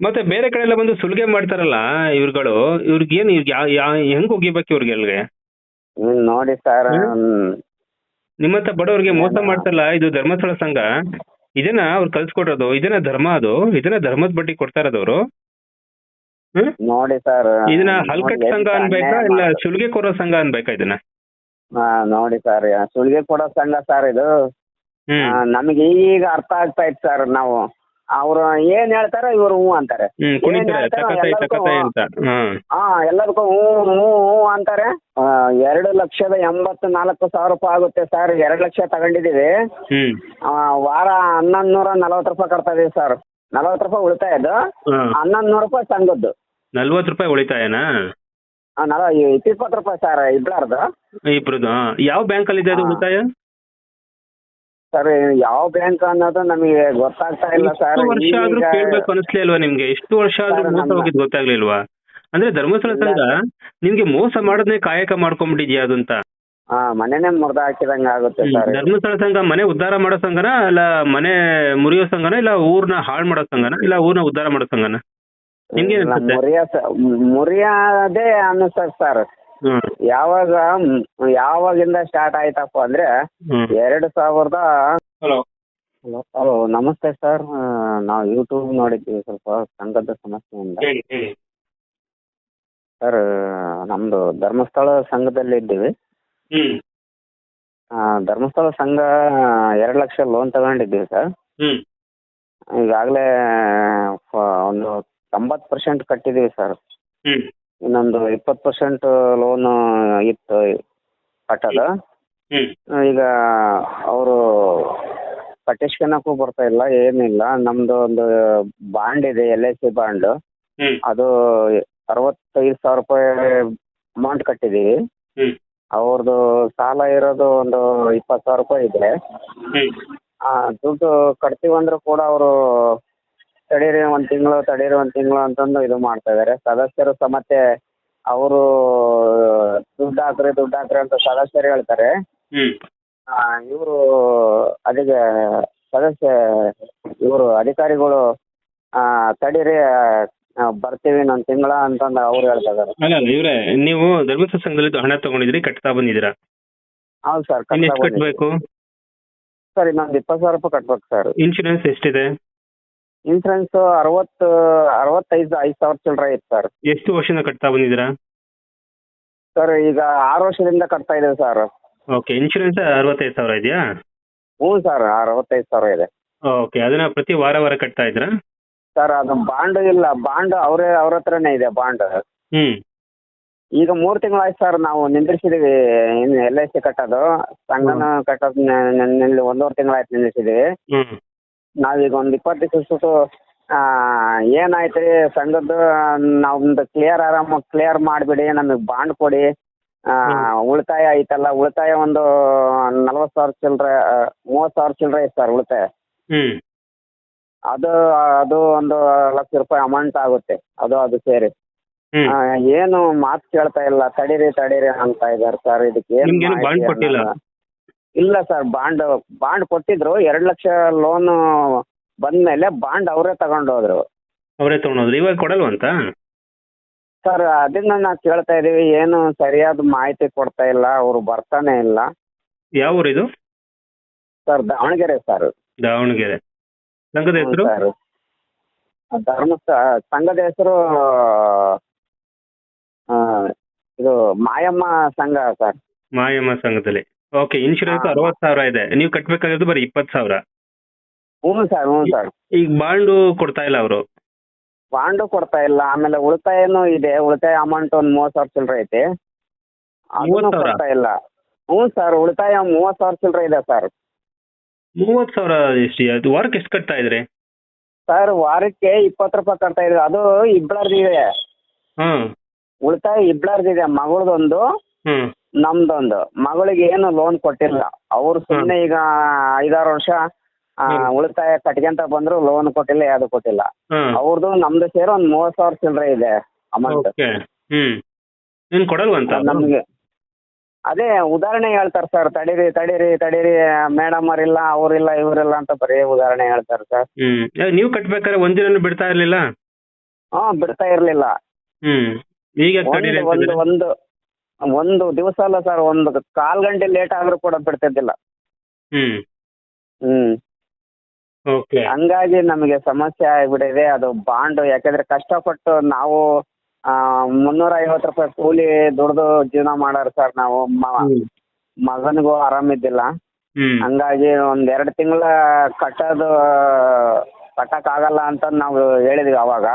ಮತ್ತೆ ಬೇರೆ ಕಡೆ ಎಲ್ಲ ಬಂದು ಸುಲಿಗೆ ಮಾಡ್ತಾರಲ್ಲ ಇವ್ರುಗಳು ಇವರಿಗೆ ಇವ್ರಿಗೆ ಯಾವ ಯಾ- ಹೆಂಗ್ ಒಗಿಬೇಕು ಇವ್ರಿಗೆ ಅಲ್ಲಿಗೆ ನೋಡಿ ಸರ್ ನಿಮ್ಮಂತ ಬಡವರಿಗೆ ಮೋಸ ಮಾಡ್ತಾರಲ್ಲ ಇದು ಧರ್ಮಸ್ಥಳ ಸಂಘ ಇದನ್ನ ಅವ್ರು ಕಲ್ಸ್ಕೊಡೋದು ಇದನ್ನ ಧರ್ಮ ಅದು ಇದನ್ನ ಧರ್ಮದ ಬಡ್ಡಿ ಕೊಡ್ತಾ ಇರೋದವ್ರು ಹ್ಮ್? ನೋಡಿ ಸರ್ ಇದನ್ನ ಹಲ್ಕಟ್ ಸಂಘ ಅನ್ಬೇಕಾ ಇಲ್ಲ ಸುಲಿಗೆ ಕೊಡೋ ಸಂಘ ಅನ್ಬೇಕಾ ಇದನ್ನ? ನೋಡಿ ಸರ್ ಸುಲಿಗೆ ಕೊಡೋ ಸಂಘ ಸರ್ ಇದು. ಹ್ಮ್. ನಮಗೆ ಈಗ ಅರ್ಥ ಆಗ್ತಾ ಇತ್ತು ಸರ್ ನಾವು. ಅವ್ರು ಏನ್ ಹೇಳ್ತಾರ ಇವ್ರು ಹ್ಞೂ ಅಂತಾರೆ. ಹ್ಮ್ ಕುಣಿತಾರೆ ಏನ್ ಹೇಳ್ತಾರೋ ತಕತಾಯಿ ತಕತಾಯಿ ಅಂತ. ಹಾ ಹಾ ಎಲ್ಲದಕ್ಕೂ ಹ್ಞೂ ಹ್ಞೂ ಹ್ಞೂ ಅಂತಾರೆ. ಆ, ಎರಡು ಲಕ್ಷದ ಎಂಬತ್ತು ನಾಲ್ಕು ಸಾವಿರ ರೂಪಾಯಿ ಆಗುತ್ತೆ ಸರ್. ಎರಡು ಲಕ್ಷ ತಗೊಂಡಿದ್ದೀವಿ. ಹ್ಮ್. ಆ, ವಾರ ಹನ್ನೊಂದು ನೂರ ನಲವತ್ತು ರೂಪಾಯಿ ಕಟ್ತಾ ಇದೀವಿ ಸರ್. ನಲವತ್ತು ರೂಪಾಯಿ ಉಳಿತಾಯದ್ದು ಹಾ. ಹನ್ನೊಂದು ನೂರು ರೂಪಾಯಿ ಸಂಘದ್ದು ನಲ್ವತ್ತು ರೂಪಾಯಿ ಉಳಿತಾಯನಾ ಆ, ನಲ ಇಪ್ಪತ್ತು ರೂಪಾಯಿ ಸರ್ ಇಬ್ಲಾರ್ದು ಇಬ್ರದ್ದು ಹಾ. ಯಾವ ಬ್ಯಾಂಕ್ ಅಲ್ಲಿ ಇದೆ ಅದು ಉಳಿತಾಯ? ಸರ್ ಯಾವ ಬ್ಯಾಂಕ್ ಅನ್ನೋದು ನಮಗೆ ಗೊತ್ತಾಗ್ತಾ ಇಲ್ಲ ಸರ್. ಎಷ್ಟು ವರ್ಷ ಆದ್ರೂ ಈಗ ಕೇಳ್ಬೇಕು ಅನಿಸ್ಲೇ ಅಲ್ವಾ ನಿಮ್ಗೆ? ಎಷ್ಟು ವರ್ಷ ಆದ್ರೂ ಸರ್, ಮೋಸ ನಮ್ಮ- ಹೋಗಿದ್ ಗೊತ್ತಾಗ್ಲಿಲ್ವಾ? ಅಂದ್ರೆ ಧರ್ಮಸ್ಥಳ ಇಲ್ಲ. ಸಂಘ ನಿಮ್ಗೆ ಮೋಸ ಮಾಡೋದನ್ನೇ ಕಾಯಕ ಮಾಡ್ಕೊಂಡ್ಬಿಟ್ಟಿದ್ಯಾ ಅದಂತ ಅಂತ? ಹಾ ಮನೆನೇ ಮುರ್ದ ಹಾಕಿದಂಗ ಆಗುತ್ತೆ. ಸರ್. ಧರ್ಮಸ್ಥಳ ಸಂಘ ಮನೆ ಉದ್ಧಾರ ಮಾಡೋ ಸಂಘನ ಇಲ್ಲ ಮನೆ ಮುರಿಯೋ ಸಂಘನ ಇಲ್ಲ ಊರ್ನ ಹಾಳು ಮಾಡೋ ಸಂಘನ ಇಲ್ಲ ಊರ್ನ ಉದ್ಧಾರ ಮಾಡೋ ಸಂಘನ? ನಿಮ್ಗೆ ಅನ್ಸುತ್ತೆ? ಮುರಿಯ ಮುರಿಯದೇ ಅನ್ನಿಸ್ತದೆ ಸರ್ ಯಾವಾಗ ಯಾವಾಗಿಂದ ಸ್ಟಾರ್ಟ್ ಆಯ್ತಪ್ಪ ಅಂದ್ರೆ ಎರಡ್ ಸಾವಿರದ ಹಲೋ. ಹಲೋ ನಮಸ್ತೆ ಸರ್ ನಾವು ಯೂಟ್ಯೂಬ್ ನೋಡಿದ್ವಿ ಸ್ವಲ್ಪ ಸಂಘದ ಸಮಸ್ಯೆಯಿಂದ. ಸರ್ ನಮ್ದು ಧರ್ಮಸ್ಥಳ ಸಂಘದಲ್ಲಿ ಇದ್ದೀವಿ. ಧರ್ಮಸ್ಥಳ ಸಂಘ ಎರಡು ಲಕ್ಷ ಲೋನ್ ತಗೊಂಡಿದ್ದೀವಿ ಸರ್ ಈಗಾಗಲೇ ಒಂದು ತೊಂಬತ್ತು ಪರ್ಸೆಂಟ್ ಕಟ್ಟಿದ್ದೀವಿ ಸರ್ ಇನ್ನೊಂದು ಇಪ್ಪತ್ತು ಪರ್ಸೆಂಟ್ ಲೋನ್ ಇತ್ತು ಕಟ್ಟದ. ಈಗ ಅವರು ಕಟ್ಟಿಸ್ಕೊಳಕ್ಕೂ ಬರ್ತಾ ಇಲ್ಲ ಏನಿಲ್ಲ. ನಮ್ದು ಒಂದು ಬಾಂಡ್ ಇದೆ ಎಲ್ ಐ ಸಿ ಬಾಂಡ್. ಅದು ಅರವತ್ತೈದು ಸಾವಿರ ರೂಪಾಯಿ ಅಮೌಂಟ್ ಕಟ್ಟಿದೀವಿ ಅವ್ರದ್ದು ಸಾಲ ಇರೋದು ಒಂದು ಇಪ್ಪತ್ತು ಸಾವಿರ ರೂಪಾಯಿ ಇದೆ. ದುಡ್ಡು ಕಟ್ತೀವಿ ಅಂದ್ರೂ ಕೂಡ ಅವರು ತಡೀರಿ ಒಂದ್ ತಿಂಗಳು ತಡೀರಿ ಒಂದ್ ತಿಂಗಳು ಅಂತಂದು ಇದು ಮಾಡ್ತಾ ಇದಾರೆ. ಸದಸ್ಯರು ಸಮೇತ ಅವರು ದುಡ್ಡು ಹಾಕ್ರಿ ದುಡ್ಡು ಹಾಕ್ರಿ ಅಂತ ಸದಸ್ಯರು ಹೇಳ್ತಾರೆ. ಹ್ಮ್. ಇವರು ಅದಕ್ಕೆ ಸದಸ್ಯ ಇವರು ಅಧಿಕಾರಿಗಳು ಆ, ತಡೀರಿ ಆ, ಬರ್ತೀವಿ ಇನ್ನೊಂದು ತಿಂಗಳ ಅಂತಂದು ಅವ್ರು ಹೇಳ್ತಾ ಇದ್ದಾರೆ ಅಲ್ಲ ಅಲ್ಲ ಇವ್ರೆ ನೀವು ಧರ್ಮಸ್ಥ ಸಂಘದಲ್ಲಿ ಹಣ ತಗೊಂಡಿದ್ರಿ ಕಟ್ತಾ ಬಂದಿದ್ದೀರಾ? ಹೌದು ಸರ್ ಇನ್ನು ಎಷ್ಟು ಕಟ್ಬೇಕು? ಸರ್ ಇನ್ನೊಂದು ಇಪ್ಪತ್ತು ಸಾವಿರ ರೂಪಾಯಿ ಕಟ್ಬೇಕು ಸರ್. ಇನ್ಶೂರೆನ್ಸ್ ಎಷ್ಟಿದೆ? ಇನ್ಸೂರೆನ್ಸ್ ಅರವತ್ತು ಅರವತ್ತೈದು ಐದು ಸಾವಿರ ಚಿಲ್ಲರೆ ಇತ್ತು ಸರ್ ಎಷ್ಟು ವರ್ಷದಿಂದ ಕಟ್ತಾ ಬಂದಿದ್ದೀರಾ? ಸರ್ ಈಗ ಆರು ವರ್ಷದಿಂದ ಕಟ್ತಾ ಇದೆ ಸರ್ ಓಕೆ ಇನ್ಶೂರೆನ್ಸ್ ಅರವತ್ತೈದು ಸಾವಿರ ಇದೆಯಾ? ಹ್ಞೂ ಸರ್ ಅರವತ್ತೈದು ಸಾವಿರ ಇದೆ. ಓಕೆ ಅದನ್ನ ಪ್ರತಿ ವಾರ ವಾರ ಕಟ್ತಾ ಇದ್ರಾ ಸರ್ ಅದು ಬಾಂಡ್ ಇಲ್ಲ ಬಾಂಡ್ ಅವರೇ ಅವ್ರ ಹತ್ರನೇ ಇದೆ ಬಾಂಡ್. ಹ್ಮ್. ಈಗ ಮೂರು ತಿಂಗಳಾಯ್ತು ಸರ್ ನಾವು ನಿಂದಿರ್ಸಿದೀವಿ ಎಲ್ ಐ ಸಿ ಕಟ್ಟೋದು. ಸಂಘನ ಕಟ್ಟೋದು ಒಂದೂವರೆ ತಿಂಗಳಾಯ್ತು ನಿಂದಿರ್ಸಿದೀವಿ. ನಾವೀಗ ಒಂದು ಇಪ್ಪತ್ತು ದಿವಸ ಏನಾಯ್ತು ರೀ ಸಂಘದ್ದು ನಮ್ದು ಕ್ಲಿಯರ್ ಆರಾಮ ಕ್ಲಿಯರ್ ಮಾಡ್ಬಿಡಿ ನಮಗೆ ಬಾಂಡ್ ಕೊಡಿ. ಆ, ಉಳಿತಾಯ ಐತಲ್ಲ ಉಳಿತಾಯ ಒಂದು ನಲ್ವತ್ತು ಸಾವಿರ ಚಿಲ್ಲರೆ ಮೂವತ್ತು ಸಾವಿರ ಚಿಲ್ಲರೆ ಐತೆ ಸರ್ ಉಳಿತಾಯ. ಅದು ಅದು ಒಂದು ಲಕ್ಷ ರೂಪಾಯಿ ಅಮೌಂಟ್ ಆಗುತ್ತೆ ಅದು ಅದು ಸೇರಿ. ಏನು ಮಾತು ಕೇಳ್ತಾ ಇಲ್ಲ ತಡೀರಿ ತಡೀರಿ ಅಂತ ಇದಾರೆ ಸರ್ ಇದಕ್ಕೆ ಇಲ್ಲ ಸರ್ ಬಾಂಡ್ ಬಾಂಡ್ ಕೊಟ್ಟಿದ್ರು ಎರಡು ಲಕ್ಷ ಲೋನ್ ಬಂದ್ಮೇಲೆ ಬಾಂಡ್ ಅವರೇ ತಗೊಂಡೋದ್ರು. ಅವರೇ ತಗೊಂಡೋದ್ರು. ಇವಾಗ ಕೊಡಲ್ವಂತ? ಸರ್ ಅದನ್ನ ನಾವು ಕೇಳ್ತಾ ಇದೀವಿ ಏನು ಸರಿಯಾದ ಮಾಹಿತಿ ಕೊಡ್ತಾ ಇಲ್ಲ ಅವರು ಬರ್ತಾನೆ ಇಲ್ಲ. ಯಾವ ಊರು ಇದು ಸರ್ ದಾವಣಗೆರೆ ಸರ್ ದಾವಣಗೆರೆ. ಸಂಘದ ಹೆಸರು? ಸರ್ ಧರ್ಮಸ್ಥ ಸಂಘದ ಹೆಸರು ಇದು ಮಾಯಮ್ಮ ಸಂಘ ಸರ್ ಮಾಯಮ್ಮ ಸಂಘದಲ್ಲಿ. Okay insurance. ಅರವತ್ತು ಸಾವಿರ ಇದೆ. ನೀವು ಕಟ್ಟಬೇಕಾಗಿರೋದು ಬರೀ ಇಪ್ಪತ್ತು ಸಾವಿರ. ಹ್ಞೂ ಸರ್ ಹ್ಞೂ ಸರ್. ಈಗ ಬಾಂಡು ಕೊಡ್ತಾ ಇಲ್ಲ ಅವರು. ಬಾಂಡು ಕೊಡ್ತಾ ಇಲ್ಲ. ಆಮೇಲೆ ಉಳಿತಾಯನೂ ಇದೆ. ಉಳಿತಾಯ ಅಮೌಂಟ್ ಒಂದು ಮೂವತ್ತು ಸಾವಿರ ಚಿಲ್ಲರೆ ಐತಿ. ಅದನ್ನು ಮೂವತ್ತು ಸಾವಿರ? ಕೊಡ್ತಾ ಇಲ್ಲ. ಹ್ಞೂ ಸರ್ ಉಳಿತಾಯ ಮೂವತ್ತು ಸಾವಿರ ಚಿಲ್ಲರೆ ಇದೆ ಸರ್. ಮೂವತ್ತು ಸಾವಿರ ಎಷ್ಟು ಅದು ವಾರಕ್ಕೆ ಎಷ್ಟು ಕಟ್ತಾ ಇದ್ರಿ? ಸರ್ ವಾರಕ್ಕೆ ಇಪ್ಪತ್ತು ರೂಪಾಯಿ ಕಟ್ತಾ ಇದ್ರಿ ಅದು ಇಬ್ಬಳರ್ದಿದೆ ಹ್ಮ್. ಉಳಿತಾಯ ಇಬ್ಬಳರ್ದಿದೆ ಮಗಳದೊಂದು. ಹ್ಮ್. ನಮ್ದೊಂದು. ಮಗಳಿಗೆ ಏನು ಲೋನ್ ಕೊಟ್ಟಿಲ್ಲ. ಅವ್ರು ಸುಮ್ಮನೆ ಈಗ ಐದಾರು ವರ್ಷ ಆ. ಉಳಿತಾಯ ಕಟ್ಕೊಂತ ಬಂದ್ರು ಲೋನ್ ಕೊಟ್ಟಿಲ್ಲ ಯಾವ್ದು ಕೊಟ್ಟಿಲ್ಲ. ಹ್ಮ್. ಅವ್ರದ್ದು ನಮ್ದು ಸೇರಿ ಒಂದ್ ಮೂವತ್ ಸಾವಿರ ಚಿಲ್ಲರೆ ಇದೆ ಅಮೌಂಟ್ ಓಕೆ. ಹ್ಮ್. ನೀನು ಕೊಡಲ್ವಂತ ನಮ್ಗೆ ಅದೇ ಉದಾಹರಣೆ ಹೇಳ್ತಾರೆ ಸರ್ ತಡೀರಿ ತಡೀರಿ ತಡೀರಿ ಮೇಡಮ್ ಅವರಿಲ್ಲ ಅವರಿಲ್ಲ ಇವರಿಲ್ಲ ಅಂತ ಬರೀ ಉದಾಹರಣೆ ಹೇಳ್ತಾರೆ ಸರ್ ಹ್ಮ್. ಏ, ನೀವು ಕಟ್ಬೇಕಾದ್ರೆ ಒಂದಿನೂ ಬಿಡ್ತಾ ಇರ್ಲಿಲ್ಲ? ಹಾ ಬಿಡ್ತಾ ಇರ್ಲಿಲ್ಲ. ಹ್ಮ್. ಈಗ ತಡೀರಿ ಒಂದು ಒಂದು ಅಂತಿದ್ರೆ ಒಂದು ಒಂದು ದಿವಸ ಅಲ್ಲ ಸರ್ ಒಂದು ಕಾಲ್ ಗಂಟೆ ಲೇಟ್ ಆದ್ರೂ ಕೂಡ ಬಿಡ್ತಿದ್ದಿಲ್ಲ. ಹ್ಮ್. ಹ್ಮ್. ಓಕೆ ಹಂಗಾಗಿ ನಮಗೆ ಸಮಸ್ಯೆ ಆಗ್ಬಿಟ್ಟಿದೆ ಅದು ಬಾಂಡ್. ಯಾಕಂದ್ರೆ ಕಷ್ಟಪಟ್ಟು ನಾವು ಮುನ್ನೂರ ಐವತ್ತು ರೂಪಾಯಿ ಕೂಲಿ ದುಡ್ದು ಜೀವನ ಮಾಡೋರು ಸರ್ ನಾವು. ಮ- ಮಗನಿಗೂ ಆರಾಮಿದ್ದಿಲ್ಲ. ಹ್ಮ್. ಹಂಗಾಗಿ ಒಂದ್ ಎರಡು ತಿಂಗಳ ಕಟ್ಟೋದು ಕಟ್ಟಕ್ ಆಗಲ್ಲ ಅಂತ ನಾವು ಹೇಳಿದ್ವಿ ಅವಾಗ.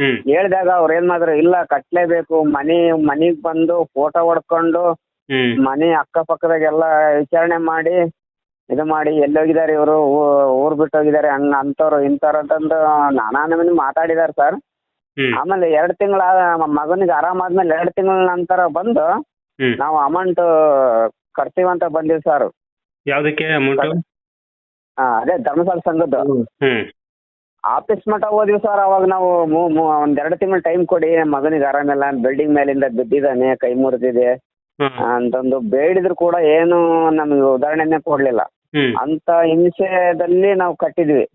ಹ್ಮ್. ಹೇಳಿದಾಗ ಅವ್ರು ಏನ್ ಮಾಡಿದ್ರು ಇಲ್ಲ ಕಟ್ಲೇಬೇಕು ಮನಿ ಮನಿಗ್ ಬಂದು ಫೋಟೋ ಹೊಡ್ಕೊಂಡು ಹ್ಮ್. ಮನೆ ಅಕ್ಕಪಕ್ಕದಾಗೆಲ್ಲ ವಿಚಾರಣೆ ಮಾಡಿ ಇದು ಮಾಡಿ ಎಲ್ಲಿ ಹೋಗಿದ್ದಾರೆ ಇವರು ಊರ್ ಬಿಟ್ಟು ಹೋಗಿದ್ದಾರೆ ಹಂಗ ಅಂತವ್ರು ಇಂಥವ್ರು ಅಂತಂದು ನಾನಾ ನಮೂನಿ ಮಾತಾಡಿದಾರೆ ಸರ್. ಹ್ಮ್. ಆಮೇಲೆ ಎರಡು ತಿಂಗಳ ಮಗನಿಗೆ ಆರಾಮಾದ್ಮೇಲೆ ಎರಡು ತಿಂಗಳ ನಂತರ ಬಂದು ಹ್ಮ್. ನಾವು ಅಮೌಂಟ್ ಅಂತ ಬಂದಿವಿ ಸರ್. ಯಾವ್ದಕ್ಕೆ ಅಮೌಂಟ್ ಅದೇ ಧರ್ಮಸ್ಥಳ ಸಂಘದ್ದು. ಹ್ಮ್. ಆಫೀಸ್ ಮಟ್ಟ ಹೋದ್ವಿ ಸರ್ ಅವಾಗ ನಾವು ಒಂದ್ ಎರಡು ತಿಂಗಳು ಟೈಮ್ ಕೊಡಿ ಮಗನಿಗೆ ಆರಾಮಿಲ್ಲ ಬಿಲ್ಡಿಂಗ್ ಮೇಲಿಂದ ಬಿದ್ದಿದ್ದಾನೆ ಕೈ ಮುರಿದಿದೆ. ಅಂತಂದು ಬೇಡಿದ್ರು ಕೂಡ ಏನು ನಮ್ಗೆ ಉದಾಹರಣೆನೇ ಕೊಡ್ಲಿಲ್ಲ. ಅಂತ ಹಿಂಸೆದಲ್ಲಿ ನಾವು ಕಟ್ಟಿದ್ವಿ.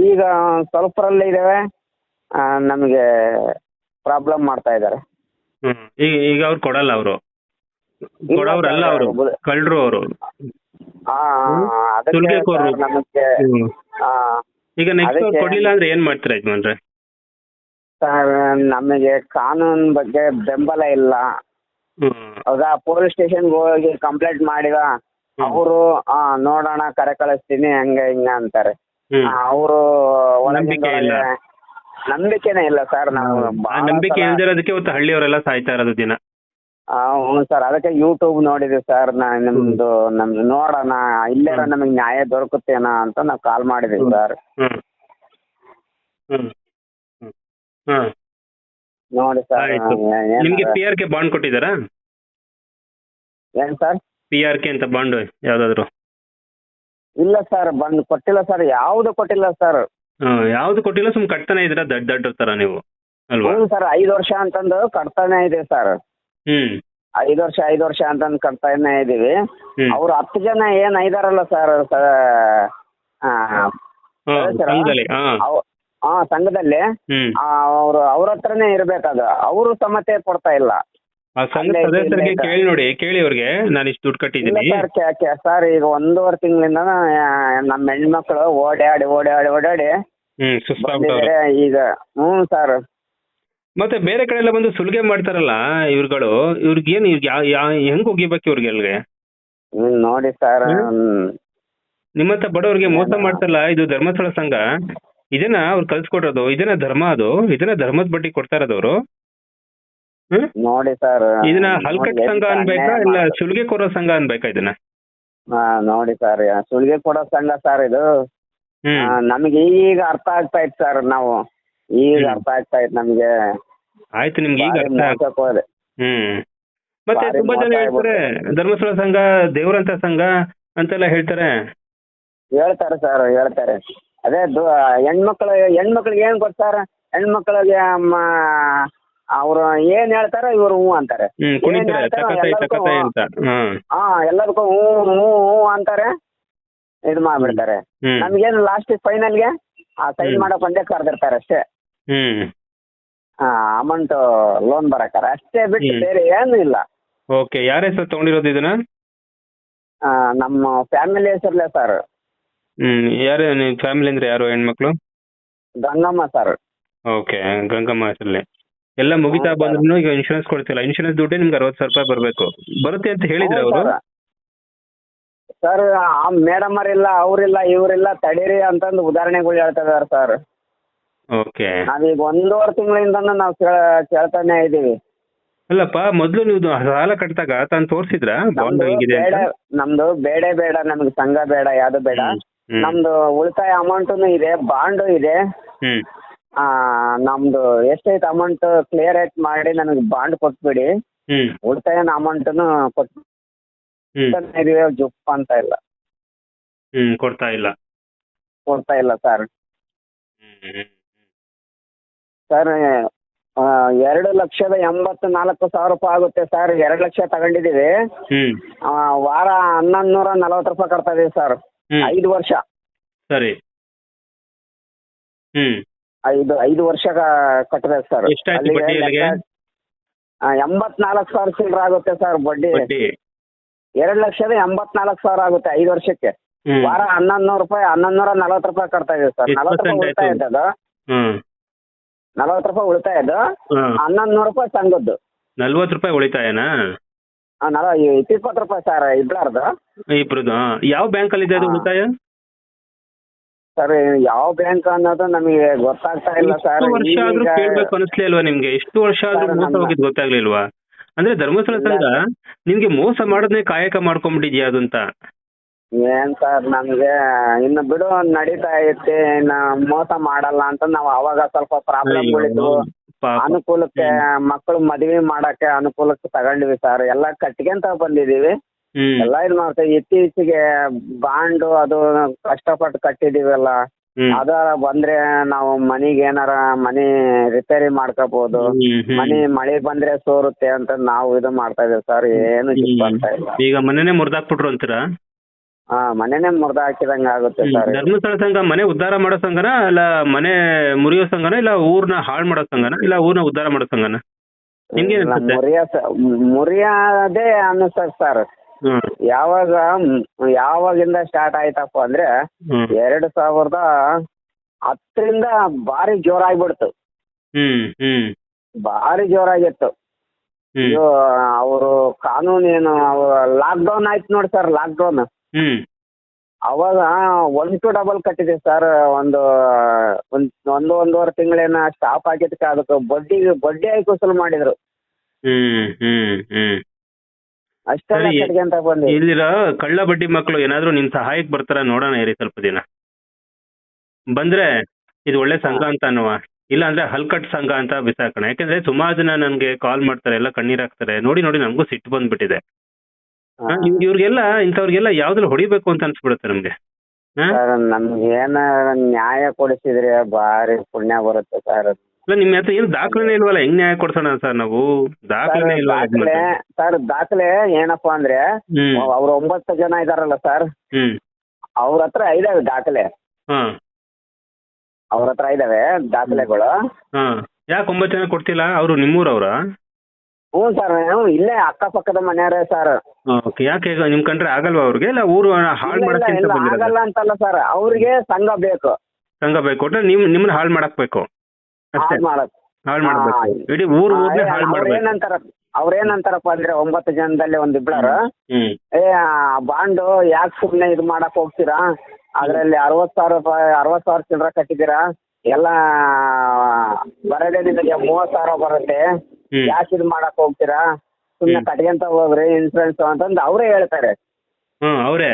ಈಗ ಸ್ವಲ್ಪರಲ್ಲೇ ಇದಾವೆ ನಮಗೆ ಪ್ರಾಬ್ಲಮ್ ಮಾಡ್ತಾ ಇದ್ದಾರೆ. ಈಗ ಈಗ ಅವ್ರು ಕೊಡಲ್ಲ ಅವರು. ಕೊಡೋರಲ್ಲ ಅವರು. ಅವರು. ನಮಗೆ ಈಗ ನೆಕ್ಸ್ಟ್ ಅವ್ರು ಅದಕ್ಕೆ- ಕೊಡ್ಲಿಲ್ಲ ಅಂದ್ರೆ ಏನ್ ಮಾಡ್ತೀರಾ ಯಜಮಾನ್ರೆ? ಸರ್ ನಮಗೆ ಕಾನೂನ್ ಬಗ್ಗೆ ಬೆಂಬಲ ಇಲ್ಲ. ಹ್ಮ್. ಹೌದಾ? ಪೊಲೀಸ್ ಸ್ಟೇಷನ್ಗೆ ಹೋಗಿ ಕಂಪ್ಲೇಂಟ್ ಮಾಡಿದ ಅವರು ನೋಡೋಣ ಕರೆ ಕಳಿಸ್ತೀನಿ ಹಂಗೆ ಹಿಂಗ ಅಂತಾರೆ. ಹ್ಮ್. ಅವರು ನಂಬಿಕೆ ಇಲ್ಲ. ನಂಬಿಕೆನೇ ಇಲ್ಲ ಸರ್ ನಾವು ಆ ನಂಬಿಕೆ ಸಲ- ಇಲ್ದಿರೋದಕ್ಕೆ ಇವತ್ತು ಹಳ್ಳಿಯವರೆಲ್ಲ ಸಾಯ್ತಾ ಇರೋದು ದಿನ. ಹ್ಞೂ ಸರ್. ಅದಕ್ಕೆ ಯೂಟ್ಯೂಬ್ ನೋಡಿದೆ ಸರ್. ನಾ ನಿಮ್ದು ನಮ್ದು ನೋಡೋಣ. ಇಲ್ಲೇ ಹ್ಮ್. ನಮಗೆ ನ್ಯಾಯ ದೊರಕುತ್ತೇನೋ ಅಂತ ನಾವು ಕಾಲ್ ಮಾಡಿದ್ವಿ ಹ್ಮ್. ಸರ್. ಹ್ಮ್. ಹ್ಮ್. ನೋಡಿ ಸರ್ ಆಯ್ತು. ನಿಮ್ಗೆ ಪಿ ಆರ್ ಕೆ ಬಾಂಡ್ ಕೊಟ್ಟಿದ್ದಾರಾ? ಏನ್ ಸರ್? ಪಿ ಆರ್ ಕೆ ಅಂತ ಬಾಂಡ್ ಯಾವ್ದಾದ್ರು? ಇಲ್ಲ ಸರ್ ಬಂದ್ ಕೊಟ್ಟಿಲ್ಲ ಸರ್. ಯಾವ್ದು ಕೊಟ್ಟಿಲ್ಲ ಸರ್. ಯಾವ್ದು ಕೊಟ್ಟಿಲ್ಲ ಸುಮ್ ಕಟ್ತಾನೆ ಇದ್ದೀರಾ? ದಡ್ಡ ದಡ್ಡ ತರ ನೀವು. ಅಲ್ವಾ? ಹ್ಞೂ ಸರ್ ಐದು ವರ್ಷ ಅಂತಂದು ಕಟ್ತಾನೆ ಇದೆ ಸರ್. ಹ್ಮ್. ಐದು ವರ್ಷ ಐದು ವರ್ಷ ಅಂತಂದು ಕಟ್ತಾನೆ ಇದೀವಿ. ಹ್ಮ್. ಅವ್ರು ಹತ್ತು ಜನ ಏನ್ ಐದಾರಲ್ಲ ಸರ್ ಹಾ, ಸರ್. ಸಂಘದಲ್ಲಿ ಹಾ. ಹಾ ಸಂಘದಲ್ಲಿ ಹ್ಮ್. ಅವರು ಅವ್ರ ಹತ್ರನೇ ಇರ್ಬೇಕದು ಅವರು ಸಮತೆ ಕೊಡ್ತಾ ಇಲ್ಲ. ಆ ಸಂಘ ಅಲ್ಲೇ ಸದಸ್ಯರಿಗೆ ಇಲ್ಲೇ ಕೇಳಿ ನೋಡಿ ಕೇಳಿ ಅವ್ರಿಗೆ. ನಾನು ಇಷ್ಟು ದುಡ್ಡು ಇಲ್ಲ ಕಟ್ಟಿದ್ದೀನಿ. ಸರ್ ಸರ್ ಈಗ ಒಂದೂವರೆ ತಿಂಗಳಿಂದ ನಮ್ಮ ಹೆಣ್ಮಕ್ಳು ಓಡಾಡಿ ಓಡಾಡಿ ಓಡಾಡಿ ಹ್ಮ್ ಸುಸ್ತಾಗ್ಬಿಟ್ಟವ್ರು. ಬಂದಿದ್ದಾರೆ ಈಗ. ಹ್ಮ್ ಸರ್. ಮತ್ತೆ ಬೇರೆ ಕಡೆ ಎಲ್ಲ ಬಂದು ಸುಲಿಗೆ ಮಾಡ್ತಾರಲ್ಲ ಇವ್ರುಗಳು ಇವ್ರಿಗೆ ಏನು ಇವ್ರಿಗೆ ಹೆಂಗ್ ಒಗಿಬೇಕು ಇವ್ರಿಗೆ ಹ್ಮ್, ನೋಡಿ ಸರ್ ನಿಮ್ಮಂತ ಬಡವರಿಗೆ ಮೋಸ ಮಾಡ್ತಾರಲ್ಲ ಇದು ಧರ್ಮಸ್ಥಳ ಸಂಘ ಇದನ್ನ ಅವ್ರು ಕಲ್ಸ್ಕೊಡೋದು ಇದನ್ನ ಧರ್ಮ ಅದು ಇದನ್ನ ಧರ್ಮದ ಬಡ್ಡಿ ಕೊಡ್ತಾ ಇರೋದು ಹ್ಮ್? ನೋಡಿ ಸರ್ ಇದನ್ನ ಹಲ್ಕಟ್ ಸಂಘ ಅನ್ಬೇಕಾ ಇಲ್ಲ ಸುಲಿಗೆ ಕೊಡೋ ಸಂಘ ಅನ್ಬೇಕಾ ಇದನ್ನ? ನೋಡಿ ಸರ್ ಸುಲಿಗೆ ಕೊಡೋ ಸಂಘ ಸರ್ ಇದು. ಹ್ಮ್. ನಮ್ಗೆ ಈಗ ಅರ್ಥ ಆಗ್ತಾ ಇತ್ತು ಸರ್ ನಾವು. ಈಗ ಹ್ಮ್. ಅರ್ಥ ಆಗ್ತಾ ಇತ್ತು ನಮ್ಗೆ. ಆಯ್ತು ನಿಮ್ಗೆ ಈಗ ಅರ್ಥ ಆಗ್- ಹೋದೆ ಹ್ಮ್. ಮತ್ತೆ ತುಂಬಾ ಜನ ಮೋಸ ಹೇಳ್ತಾರೆ ಧರ್ಮಸ್ಥಳ ಸಂಘ ದೇವರಂತ ಸಂಘ ಅಂತೆಲ್ಲ ಹೇಳ್ತಾರೆ. ಹೇಳ್ತಾರೆ ಸರ್ ಹೇಳ್ತಾರೆ. ಅದೇ ಹೆಣ್ಮಕ್ಳ ಹೆಣ್ಮಕ್ಳು ಹೆಣ್ಮಕ್ಳಿಗೆ ಏನ್ ಕೊಡ್ತಾರ ಹೆಣ್ಮಕ್ಳಿಗೆ ಅಮ್ಮ ಅವ್ರು ಏನ್ ಹೇಳ್ತಾರ ಇವ್ರು ಹ್ಞೂ ಅಂತಾರೆ. ಹ್ಮ್ ಕುಣಿತಾರೆ ಹೇಳ್ತಾರೋ ತಕತೈ ಎಲ್ಲದಕ್ಕೂ ತಕತೈ ಅಂತ. ಹ್ಮ್. ಹಾ ಎಲ್ಲದಕ್ಕೂ ಹ್ಞೂ ಹ್ಞೂ ಹ್ಞೂ ಅಂತಾರೆ. ಇದು ಮಾಡ್ಬಿಡ್ತಾರೆ. ಹ್ಮ್ ನಮ್ಗೇನು ಲಾಸ್ಟ್ ಫೈನಲ್ಗೆ ಆ ಸೈನ್ ಹ್ಮ್. ಮಾಡಕ್ ಒಂದೇ ಕರೆದಿರ್ತಾರೆ ಅಷ್ಟೇ. ಹ್ಮ್. ಅಮೌಂಟ್ ಲೋನ್ ಬರಕಾರ. ಅಷ್ಟೇ ಬಿಟ್ಟು ಹ್ಮ್. ಬೇರೆ ಏನು ಇಲ್ಲ. ಓಕೆ ಯಾರ ಹೆಸರು ತಗೊಂಡಿರೋದು ಇದನ್ನ? ಆ, ನಮ್ಮ ಫ್ಯಾಮಿಲಿ ಹೆಸರಲ್ಲೇ ಸರ್ ಹ್ಮ್ ಯಾರು ನಿಮ್ ಫ್ಯಾಮಿಲಿ ಅಂದ್ರೆ ಯಾರು ಹೆಣ್ಮಕ್ಳು? ಗಂಗಮ್ಮ ಸರ್ ಓಕೆ ಗಂಗಮ್ಮ ಹೆಸರಲ್ಲಿ. ಎಲ್ಲ ಮುಗಿತಾ ಹೌದು ಬಂದ್ರು ಈಗ ಇನ್ಶೂರೆನ್ಸ್ ಕೊಡ್ತಿಲ್ಲ. ಇನ್ಶೂರೆನ್ಸ್ ದುಡ್ಡೇ ನಿಮ್ಗೆ ಅರವತ್ತು ಸಾವಿರ ರೂಪಾಯಿ ಬರಬೇಕು. ಬರುತ್ತೆ ಅಂತ ಹೇಳಿದ್ರೆ ಅವರು? ಸರ್ ಆ ಮೇಡಮ್ ಅವರಿಲ್ಲ ಅವ್ರಿಲ್ಲ ಇವ್ರಿಲ್ಲ ತಡೀರಿ ಅಂತಂದು ಉದಾಹರಣೆಗಳು ಹೇಳ್ತಾ ಇದಾರೆ ಸರ್ ಓಕೆ ನಾವೀಗ ಒಂದೂವರೆ ತಿಂಗಳಿಂದ ನಾವು ಕೇಳ- ಕೇಳ್ತಾನೆ ಇದೀವಿ. ಅಲ್ಲಪ್ಪ ಮೊದಲು ನೀವು ಸಾಲ ಕಟ್ಟಿದಾಗ ತಾನು ತೋರಿಸಿದ್ರ? ಬಾಂಡ್ ನಮ್ದು ಹೆಂಗಿದೆ ಬೇಡ ಅಂತ ನಮ್ದು ಬೇಡೆ ಬೇಡ ನಮ್ಗೆ ಸಂಘ ಬೇಡ ಯಾವ್ದು ಬೇಡ. ಹ್ಮ್. ನಮ್ದು ಉಳಿತಾಯ ಅಮೌಂಟುನು ಇದೆ ಬಾಂಡು ಇದೆ. ಹ್ಮ್. ಆ, ನಮ್ದು ಎಷ್ಟೈತೆ ಅಮೌಂಟ್ ಕ್ಲಿಯರ್ ಆಯ್ತು ಮಾಡಿ ನನಗೆ ಬಾಂಡ್ ಕೊಟ್ಬಿಡಿ. ಹ್ಮ್. ಉಳಿತಾಯ ಅಮೌಂಟನ್ನು ಕೊಟ್ಟು ಹ್ಮ್. ಇದೀವಿ ಜುಪ್ ಅಂತ ಇಲ್ಲ. ಹ್ಮ್ ಕೊಡ್ತಾ ಇಲ್ಲ. ಕೊಡ್ತಾ ಇಲ್ಲ ಸರ್. ಹ್ಮ್. ಸರ್ ಎರಡು ಲಕ್ಷದ ಎಂಬತ್ ನಾಲ್ಕು ಸಾವಿರ ರೂಪಾಯಿ ಆಗುತ್ತೆ ಸರ್. ಎರಡು ಲಕ್ಷ ತಗೊಂಡಿದ್ದೀವಿ. ಹ್ಮ್. ಆ, ವಾರ ಹನ್ನೊಂದು ನೂರ ನಲವತ್ತು ರೂಪಾಯಿ ಕಟ್ತಾ ಇದೀವಿ ಸರ್. ಹ್ಮ್. ಐದು ವರ್ಷ. ಸರಿ. ಹ್ಮ್. ಐದು ಐದು ವರ್ಷ ಕಟ್ಟಬೇಕು ಸರ್. ಎಷ್ಟಾಯ್ತು ಬಡ್ಡಿ ಅಲ್ಲಿಗೆ? ಎಂಬತ್ನಾಲ್ಕು ಸಾವಿರ ಚಿಲ್ಲರ ಆಗುತ್ತೆ ಸರ್ ಬಡ್ಡಿ. ಬಡ್ಡಿ. ಎರಡು ಲಕ್ಷದ ಎಂಬತ್ನಾಲ್ಕು ಸಾವಿರ ಆಗುತ್ತೆ ಐದು ವರ್ಷಕ್ಕೆ. ಹ್ಮ್. ವಾರ ಹನ್ನೊಂದು ನೂರು ರೂಪಾಯಿ ಹನ್ನೊಂದು ನೂರ ನಲವತ್ತು ರೂಪಾಯಿ ಕಟ್ತಾ ಇದೀವಿ ಸರ್. ಎಷ್ಟು ನಲವತ್ತು ರೂಪಾಯಿ percent ಉಳಿತಾಯ ಆಯ್ತು? ಇದ್ದದು ಹ್ಮ್. ನಲವತ್ತು ರೂಪಾಯಿ ಉಳಿತಾಯದ ಹ್ಮ್ ಹನ್ನೊಂದು ನೂರು ರೂಪಾಯಿ ಸಂಘದ್ದು. ನಲ್ವತ್ತು ರೂಪಾಯಿ ಉಳಿತಾಯನಾ? ಆ, ನಲ ಇಪ್ಪತ್ತು ರೂಪಾಯಿ ಸರ್ ಇಬ್ಲಾರ್ದು ಇಬ್ರದ್ದು ಹಾ. ಯಾವ ಬ್ಯಾಂಕ್ ಅಲ್ಲಿ ಇದೆ ಅದು ಉಳಿತಾಯ? ಸರ್ ಯಾವ ಬ್ಯಾಂಕ್ ಅನ್ನೋದು ನಮಗೆ ಗೊತ್ತಾಗ್ತಾ ಇಲ್ಲ ಸರ್. ಎಷ್ಟು ವರ್ಷ ಆದ್ರೂ ಈಗ ಕೇಳ್ಬೇಕು ಅನಿಸ್ಲೇ ಅಲ್ವಾ ನಿಮ್ಗೆ? ಎಷ್ಟು ವರ್ಷ ಆದ್ರೂ ಸರ್, ಮೋಸ ನಮ್ಮ- ಹೋಗಿದ್ ಗೊತ್ತಾಗ್ಲಿಲ್ವಾ? ಅಂದ್ರೆ ಧರ್ಮಸ್ಥಳ ಸಂಘ ನಿಮ್ಗೆ ಮೋಸ ಮಾಡೋದನ್ನೇ ಕಾಯಕ ಮಾಡ್ಕೊಂಡ್ಬಿಟ್ಟಿದ್ಯಾ ಅದಂತ ಅಂತ. ಏನ್ ಸರ್ ನಮ್ಗೆ ಇನ್ನು ಬಿಡು ನಡೀತಾ ಐತಿ ಇನ್ನು ಮೋಸ ಮಾಡಲ್ಲ ಅಂತ ನಾವ್ ಅವಾಗ ಸ್ವಲ್ಪ ಪ್ರಾಬ್ಲಮ್ ಪಾಪ. ಅನುಕೂಲಕ್ಕೆ ಮಕ್ಕಳು ಮದ್ವೆ ಮಾಡಕ್ಕೆ ಅನುಕೂಲಕ್ಕೆ ತಗೊಂಡ್ವಿ ಸರ್. ಎಲ್ಲ ಕಟ್ಕೊಂತ ಬಂದಿದೀವಿ. ಹ್ಮ್. ಎಲ್ಲ ಇದು ಮಾಡ್ತೇವೆ ಇತ್ತೀಚೆಗೆ ಬಾಂಡು ಅದು ಕಷ್ಟಪಟ್ಟು ಕಟ್ಟಿದೀವಲ್ಲ. ಹ್ಮ್. ಅದ ಬಂದ್ರೆ ನಾವು ಮನಿಗೆ ಏನಾರ ಮನಿ ರಿಪೇರಿ ಮಾಡ್ಕೋಬಹುದು ಹ್ಮ್, ಹ್ಮ್. ಮನಿ ಮಳೆ ಬಂದ್ರೆ ಸೋರುತ್ತೆ ಅಂತ ನಾವು ಇದು ಮಾಡ್ತಾ ಇದೀವಿ ಸರ್. ಏನು ಜಿಪ್ ಹ್ಮ್. ಅಂತ ಇಲ್ಲ. ಈಗ ಮನೆನೇ ಮುರ್ದಾಕ್ಬಿಟ್ರು ಅಂತೀರಾ? ಹಾ ಮನೆನೇ ಮುರ್ದ ಹಾಕಿದಂಗ ಆಗುತ್ತೆ. ಸರ್ ಧರ್ಮಸ್ಥಳ ಸಂಘ ಮನೆ ಉದ್ಧಾರ ಮಾಡೋ ಸಂಘನ ಇಲ್ಲ ಮನೆ ಮುರಿಯೋ ಸಂಘನ ಇಲ್ಲ ಊರ್ನ ಹಾಳು ಮಾಡೋ ಸಂಘನ ಇಲ್ಲ ಊರ್ನ ಉದ್ಧಾರ ಮಾಡೋ ಸಂಘನ? ನಿಮ್ಗೆ? ಮುರಿಯ ಮುರಿಯದೇ ಅನ್ನಿಸ್ತದೆ ಸರ್. ಯಾವಾಗ ಯಾವಾಗಿಂದ ಸ್ಟಾರ್ಟ್ ಆಯ್ತಪ್ಪ ಅಂದ್ರೆ ಎರಡು ಸಾವಿರದ ಹತ್ತರಿಂದ ಭಾರಿ ಜೋರಾಗ್ಬಿಡ್ತು. ಭಾರಿ ಜೋರಾಗಿತ್ತು. ಅವರು ಕಾನೂನು ಏನು ಲಾಕ್ಡೌನ್ ಆಯ್ತು ನೋಡಿ ಸರ್ ಲಾಕ್ಡೌನ್ ಹ್ಮ್. ಅವಾಗ ಒನ್ ಟು ಡಬಲ್ ಕಟ್ಟಿದೆ ಸರ್ ಒಂದು ಒಂದ್ ಒಂದು ಒಂದೂವರೆ ತಿಂಗಳೇನ ಸ್ಟಾಪ್ ಆಗಿದ್ದಕ್ಕೆ ಅದಕ್ಕೆ ಬಡ್ಡಿ ಬಡ್ಡಿ ಹಾಕಿ ವಸೂಲು ಮಾಡಿದ್ರು. ಹ್ಮ್ ಹ್ಮ್ ಹ್ಮ್. ಅಷ್ಟೇ ಸರಿ. ಇಲ್ಲಿರೋ ಕಳ್ಳ ಬಡ್ಡಿ ಮಕ್ಕಳು ಏನಾದ್ರು ನಿನ್ ಸಹಾಯಕ್ಕೆ ಬರ್ತಾರ ನೋಡೋಣ ಇರಿ ಸ್ವಲ್ಪ ದಿನ. ಬಂದ್ರೆ ಇದು ಒಳ್ಳೆ ಸಂಘ ಅಂತ ಅನ್ನುವ. ಇಲ್ಲ ಅಂದ್ರೆ ಹಲ್ಕಟ್ ಸಂಘ ಅಂತ ಬಿಸಾಕೋಣ. ಯಾಕಂದ್ರೆ ಸುಮಾರು ಜನ ನನ್ಗೆ ಕಾಲ್ ಮಾಡ್ತಾರೆ ಎಲ್ಲ ಕಣ್ಣೀರ್ ಹಾಕ್ತಾರೆ. ನೋಡಿ ನೋಡಿ ನಮಗೂ ಸಿಟ್ಟು ಬಂದ್ಬಿಟ್ಟಿದೆ. ಇವ್ರಿಗೆಲ್ಲ ಇಂಥವ್ರಿಗೆಲ್ಲ ಯಾವ್ದ್ರಲ್ಲಿ ಹೊಡಿಬೇಕು ಅಂತ ಅನ್ಸ್ಬಿಡುತ್ತೆ ನಮ್ಗೆ? ಸರ್ ನಮ್ಗೆ ಏನ ನ್ಯಾಯ ಕೊಡಿಸಿದ್ರೆ ಬಾರಿ ಪುಣ್ಯ ಬರುತ್ತೆ ಸರ್. ನಿಮ್ ಹತ್ರ ಏನು ದಾಖಲೆ ಇಲ್ವಲ್ಲ? ಹೆಂಗ್ ನ್ಯಾಯ ಕೊಡ್ಸೋಣ ಸರ್ ನಾವು? ದಾಖಲೆ ಇಲ್ವಾ ದಾಖಲೆ ಸರ್ ದಾಖಲೆ ಏನಪ್ಪಾ ಅಂದ್ರೆ ಅವ್ರ ಒಂಬತ್ತು ಜನ ಇದಾರಲ್ಲ ಸರ್. ಅವ್ರ ಹತ್ರ ಇದಾವೆ ದಾಖಲೆ. ಅವ್ರ ಹತ್ರ ಇದಾವೆ ದಾಖಲೆಗಳು. ಯಾಕೆ ಒಂಬತ್ತು ಜನ ಕೊಡ್ತಿಲ್ಲ? ಅವರು ನಿಮ್ಮೂರವ್ರ? ಹ್ಞೂ ಸರ್ ಇಲ್ಲೇ ಅಕ್ಕಪಕ್ಕದ ಮನೆಯವರೇ ಸರ್. ಓಕೆ ಯಾಕೆ ಈಗ ನಿಮ್ ಕಂಡ್ರೆ ಆಗಲ್ವಾ ಅವ್ರಿಗೆ? ಇಲ್ಲ ಊರು ಹಾಳು ಮಾಡಕ್ಕೆ ಅಂತ ಬಂದಿರೋದು? ಆಗಲ್ಲ ಅಂತಲ್ಲ ಸರ್ ಅವ್ರಿಗೆ ಸಂಘ ಬೇಕು. ಸಂಘ ಬೇಕು. ಅಂದ್ರೆ ನಿಮ್ ನಿಮ್ಮನ್ನ ಹಾಳು ಮಾಡಕ್ಬೇಕು. ಅಷ್ಟೇ. ಹಾಳ್ ಮಾಡಕ್. ಹಾಳು ಮಾಡ್ಬೇಕು. ಇಡೀ ಊರ್ ಊರ್ನೇ ಹಾಳು ಮಾಡಬೇಕು. ಏನಂತಾರ ಅವ್ರೇನಂತಾರಪ್ಪ ಅಂದ್ರೆ ಒಂಬತ್ತು ಜನದಲ್ಲಿ ಒಂದ್ ಇಬ್ಬರು ಹ್ಮ್ ಏ ಬಾಂಡು ಯಾಕೆ ಸುಮ್ನೆ ಇದು ಮಾಡಕ್ ಹೋಗ್ತೀರಾ? ಅದ್ರಲ್ಲಿ ಅರವತ್ ಸಾವಿರ ರೂಪಾಯಿ ಅರವತ್ ಸಾವಿರ ಚಿಲ್ಲರೆ ಕಟ್ಟಿದ್ದೀರಾ? ಎಲ್ಲ ಬರೋದೇ ನಿಮಗೆ ಮೂವತ್ ಸಾವಿರ ಬರುತ್ತೆ. ಹ್ಮ್. ಯಾಕೆ ಇದು ಮಾಡಕ್ ಹೋಗ್ತೀರಾ? ಸುಮ್ನೆ. ಕಟ್ಕೊಂತ ಹೋಗ್ರಿ ಇನ್ಸೂರೆನ್ಸ್ ಅಂತಂದ್ ಅವರೇ ಹೇಳ್ತಾರೆ. ಹ್ಮ್ ಅವ್ರೆ.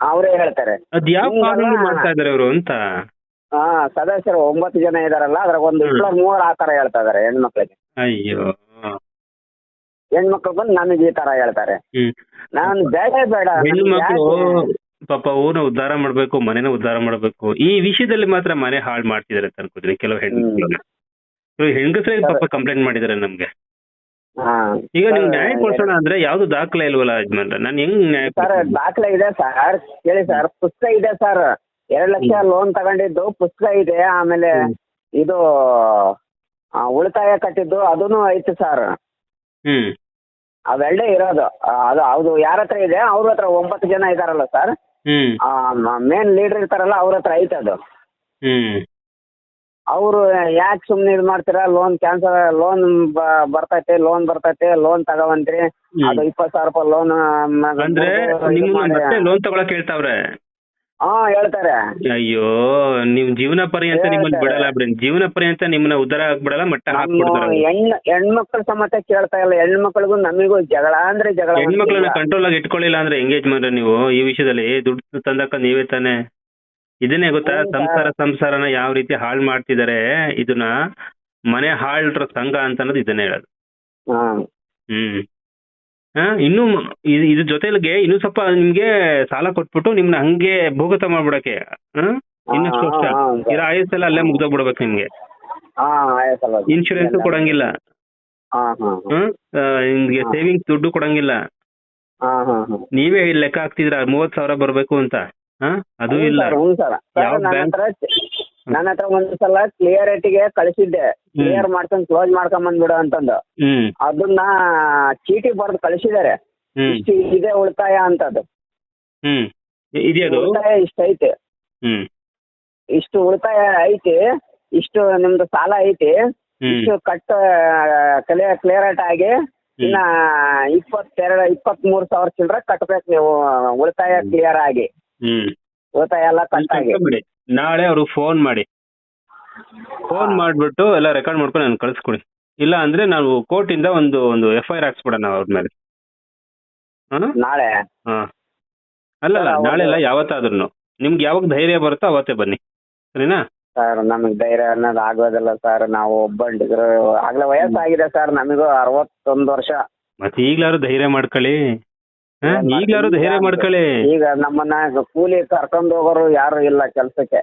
ಅವರೇ ಹೇಳ್ತಾರೆ. ಅದ್ ಯಾವ ಕಾನೂನು ಮಾಡ್ತಾ ಇದಾರೆ ಅವರು ಅಂತ? ಹಾ ಸದಸ್ಯರು ಒಂಬತ್ತು ಜನ ಇದಾರಲ್ಲ ಅದ್ರಾಗ ಒಂದು ಹ್ಮ್. ಇಬ್ಬರು ಮೂವರು ಆ ತರ ಹೇಳ್ತಾ ಇದಾರೆ ಹೆಣ್ಮಕ್ಳಿಗೆ. ಅಯ್ಯೋ. ಹೆಣ್ಮಕ್ಳು ಬಂದು ನನಗೆ ಈ ತರ ಹೇಳ್ತಾರೆ. ಹ್ಮ್. ನಾನು ಬೇಡ ಬೇಡ ನನ್ಗೆ ಯಾಕೆ? ಪಾಪ ಊರ್ನ ಉದ್ಧಾರ ಮಾಡ್ಬೇಕು ಮನೆನ ಉದ್ಧಾರ ಮಾಡ್ಬೇಕು ಈ ವಿಷಯದಲ್ಲಿ ಮಾತ್ರ ಮನೆ ಹಾಳು ಮಾಡ್ತಿದಾರೆ ಅಂತ ಅನ್ಕೋತೀನಿ ಕೆಲವು ಹೆಣ್ಣು ಹೆಂಗಸರೇ ಪಾಪ ಕಂಪ್ಲೇಂಟ್ ಮಾಡಿದಾರೆ ನಮ್ಗೆ. ಹಾ. ಈಗ ನೀವು ನ್ಯಾಯ ಕೊಡ್ಸೋಣ ಅಂದ್ರೆ ಯಾವ್ದು ದಾಖಲೆ ಇಲ್ವಲ್ಲ ಯಜಮಾನ್ರ? ನಾನು ಹೆಂಗ್ ನ್ಯಾಯ ಸರ್? ದಾಖಲೆ ಇದೆ ಸರ್. ಕೇಳಿ ಸರ್. ಪುಸ್ತಕ ಇದೆ ಸರ್. ಎರಡ್ ಲಕ್ಷ ಲೋನ್ ತಗೊಂಡಿದ್ದು. ಪುಸ್ತಕ ಇದೆ. ಆಮೇಲೆ ಇದು ಉಳಿತಾಯ ಕಟ್ಟಿದ್ದು. ಅದೂ ಐತೆ ಸರ್. ಹ್ಮ್. ಅವೆಲ್ಲೇ ಇರೋದು. ಅದು ಅದು ಹೌದು ಯಾರ ಹತ್ರ ಇದೆ? ಅವ್ರ ಹತ್ರ ಒಂಬತ್ತು ಜನ ಇದಾರಲ್ಲ ಸರ್. ಮೇನ್ ಲೀಡರ್ ಇರ್ತಾರಲ್ಲ ಅವ್ರ ಹತ್ರ ಐತೆ ಅದು. ಹ್ಮ್. ಅವರು ಯಾಕೆ ಸುಮ್ಮನೆ ಇದು ಮಾಡ್ತೀರಾ? ಲೋನ್ ಕ್ಯಾನ್ಸಲ್ ಲೋನ್ ಬರ್ತೈತೆ ಲೋನ್ ಬರ್ತೈತೆ ಲೋನ್ ತಗೋವಂತ್ರಿ. ಅದು ಇಪ್ಪತ್ತು ಸಾವಿರ ರೂಪಾಯಿ ಲೋನ್ ಅಂದ್ರೆ ನಿಮ್ಮನ್ನ ಮತ್ತೆ ಲೋನ್ ತಗೊಳಕ್ ಹೇಳ್ತಾವ್ರೆ? ಹಾ ಹೇಳ್ತಾರೆ. ಅಯ್ಯೋ ನಿಮ್ ಜೀವನ ಪರ್ಯಂತ ನಿಮ್ಮನ್ನ. ಬಿಡಲ್ಲ ಬಿಡಿ. ಜೀವನ ಪರ್ಯಂತ ನಿಮ್ಮನ್ನ ಉದ್ದಾರ ಆಗ್ಬಿಡಲ್ಲ ಮಟ್ಟ ಹಾಕ್ಬಿಡ್ತಾರ ಹೆಣ್ಣು ಹೆಣ್ಮಕ್ಳ ಸಮೇತ ಕೇಳ್ತಾ ಇಲ್ಲ. ಹೆಣ್ಮಕ್ಳಿಗೂ ನಮಿಗೂ ಜಗಳ ಅಂದ್ರೆ ಜಗಳ ಹೆಣ್ಮಕ್ಳನ್ನ ಕಂಟ್ರೋಲ್ ಆಗಿ ಇಟ್ಕೊಳ್ಳಿಲ್ಲ ಅಂದ್ರೆ ಎಂಗೇಜ್ ಮಾಡ್ರೆ ನೀವು ಈ ವಿಷಯದಲ್ಲಿ. ದುಡ್ಡು ತಂದಕ್ಕ ನೀವೇ ತಾನೆ. ಇದನ್ನೇ ಗೊತ್ತಾ? ಹೌದಾ? ಸಂಸಾರ ಸಂಸಾರನ ಯಾವ ರೀತಿ ಹಾಳು ಮಾಡ್ತಿದಾರೆ ಇದನ್ನ ಮನೆ ಹಾಳ್ರ ಸಂಘ ಅಂತ ಅನ್ನೋದು ಇದನ್ನೇ ಹೇಳೋದು. ಹಾ. ಹ್ಮ್. ಹಾ ಇನ್ನು ಇದ್- ಇದ್ರ ಜೊತೆಗೆ ಇನ್ನು ಸ್ವಲ್ಪ ನಿಮ್ಗೆ ಸಾಲ ಕೊಟ್ಬಿಟ್ಟು ನಿಮ್ನ ಹಂಗೆ ಭೂಗತ ಮಾಡ್ಬಿಡಕ್ಕೆ. ಹಾ? ಇನ್ನಷ್ಟು ವರ್ಷ. ಇರೋ ಆಯಸ್ಸೆಲ್ಲ ಅಲ್ಲೇ ಮುಗ್ದೋಗ್ಬಿಡ್ಬೇಕು ನಿಮ್ಗೆ. ಹಾ ಆಯ್ತಲ್ಲ ಇನ್ಶೂರೆನ್ಸ್ ಎಲ್ಲ. ಕೊಡಂಗಿಲ್ಲ. ಹಾ ಹಾ ಆ, ನಿಮ್ಗೆ. ಸೇವಿಂಗ್ಸ್ ದುಡ್ಡು ಕೊಡಂಗಿಲ್ಲ. ಹಾ ಹಾ ಹಾ. ನೀವೇ ಲೆಕ್ಕ ಹಾಕ್ತಿದ್ರ ಮೂವತ್ ಸಾವಿರ ಬರ್ಬೇಕು ಅಂತ. ಹಾ? ಅದು ಇಲ್ಲ. ಹ್ಞೂ ಸರ್ ಯಾವ ನನ್ನ ಬ್ಯಾಂಕ್? ಹತ್ರ ಒಂದ್ ಸಲ ಕ್ಲಿಯರಿಟಿಗೆ ಕಳಿಸಿದ್ದೆ. ಕ್ಲಿಯರ್ ಮಾಡ್ಕೊಂಡು ಕ್ಲೋಸ್ ಮಾಡ್ಕೊಂಡ್ ಬಂದ್ಬಿಡು ಅಂತಂದು. ಹ್ಮ್. ಅದನ್ನ ಚೀಟಿ ಬರೆದು ಕಳಿಸಿದ್ದಾರೆ. ಹ್ಮ್. ಇಷ್ಟು ಇದೆ ಉಳಿತಾಯ ಅಂತದ್ದು. ಹ್ಮ್. ಇದೆಯದು? ಉಳಿತಾಯ ಇಷ್ಟ ಐತೆ. ಹ್ಮ್. ಇಷ್ಟು ಉಳಿತಾಯ ಐತಿ. ಇಷ್ಟು ನಿಮ್ದು ಸಾಲ ಐತಿ. ಹ್ಮ್. ಇಷ್ಟು ಕಟ್ ಕ್ಲಿಯರ್ ಕ್ಲಿಯರ್ ಆಗಿ ಇನ್ನ ಇಪ್ಪತ್ತೆರಡು ಇಪ್ಪತ್ತ್ ಮೂರು ಸಾವಿರ ಚಿಲ್ಲರೆ ಕಟ್ಬೇಕು ನೀವು ಉಳಿತಾಯ ಕ್ಲಿಯರ್ ಆಗಿ. ಹ್ಮ್. ಎಲ್ಲ ಕಟ್ ಆಗಿ. ಬಿಡಿ ನಾಳೆ ಅವ್ರಿಗೆ ಫೋನ್ ಮಾಡಿ. ಫೋನ್ ಮಾಡ್ಬಿಟ್ಟು ಎಲ್ಲ ರೆಕಾರ್ಡ್ ಮಾಡ್ಕೊಂಡು ನಾನು ಕಳಿಸ್ಕೊಡಿ. ಇಲ್ಲ ಅಂದ್ರೆ ನಾವು ಕೋರ್ಟಿಂದ ಒಂದು ಒಂದು ಎಫ್ ಐ ಆರ್ ಹಾಕ್ಸ್ಬಿಡೋಣ ಅವ್ರ ಮೇಲೆ. ಹಾಂ? ನಾಳೆ? ಹಾ. ಅಲ್ಲಲ್ಲ ಸರ್, ನಾಳೆ ಅಲ್ಲ ಯಾವತ್ತಾದ್ರೂ ನಿಮ್ಗೆ ಯಾವಾಗ ಧೈರ್ಯ ಬರುತ್ತೋ ಅವತ್ತೇ ಬನ್ನಿ. ಸರಿನಾ? ಸರ್ ನಮಗೆ ಧೈರ್ಯ ಅನ್ನೋದು ಆಗೋದಿಲ್ಲ ಸರ್. ನಾವು ಒಬ್ಬಂಟಿಗರು ಆಗ್ಲೇ ವಯಸ್ಸಾಗಿದೆ ಸರ್ ನಮಗೂ ಅರವತ್ತೊಂದು ವರ್ಷ. ಮತ್ತೆ ಈಗ್ಲಾರು ಧೈರ್ಯ ಮಾಡ್ಕೊಳ್ಳಿ? ಈಗ್ಲಾರು ಧೈರ್ಯ ಮಾಡ್ಕೊಳ್ಳಿ. ಈಗ ನಮ್ಮನ್ನ ಕೂಲಿ ಕರ್ಕೊಂಡು ಹೋಗೋರು ಯಾರು ಇಲ್ಲ ಕೆಲ್ಸಕ್ಕೆ.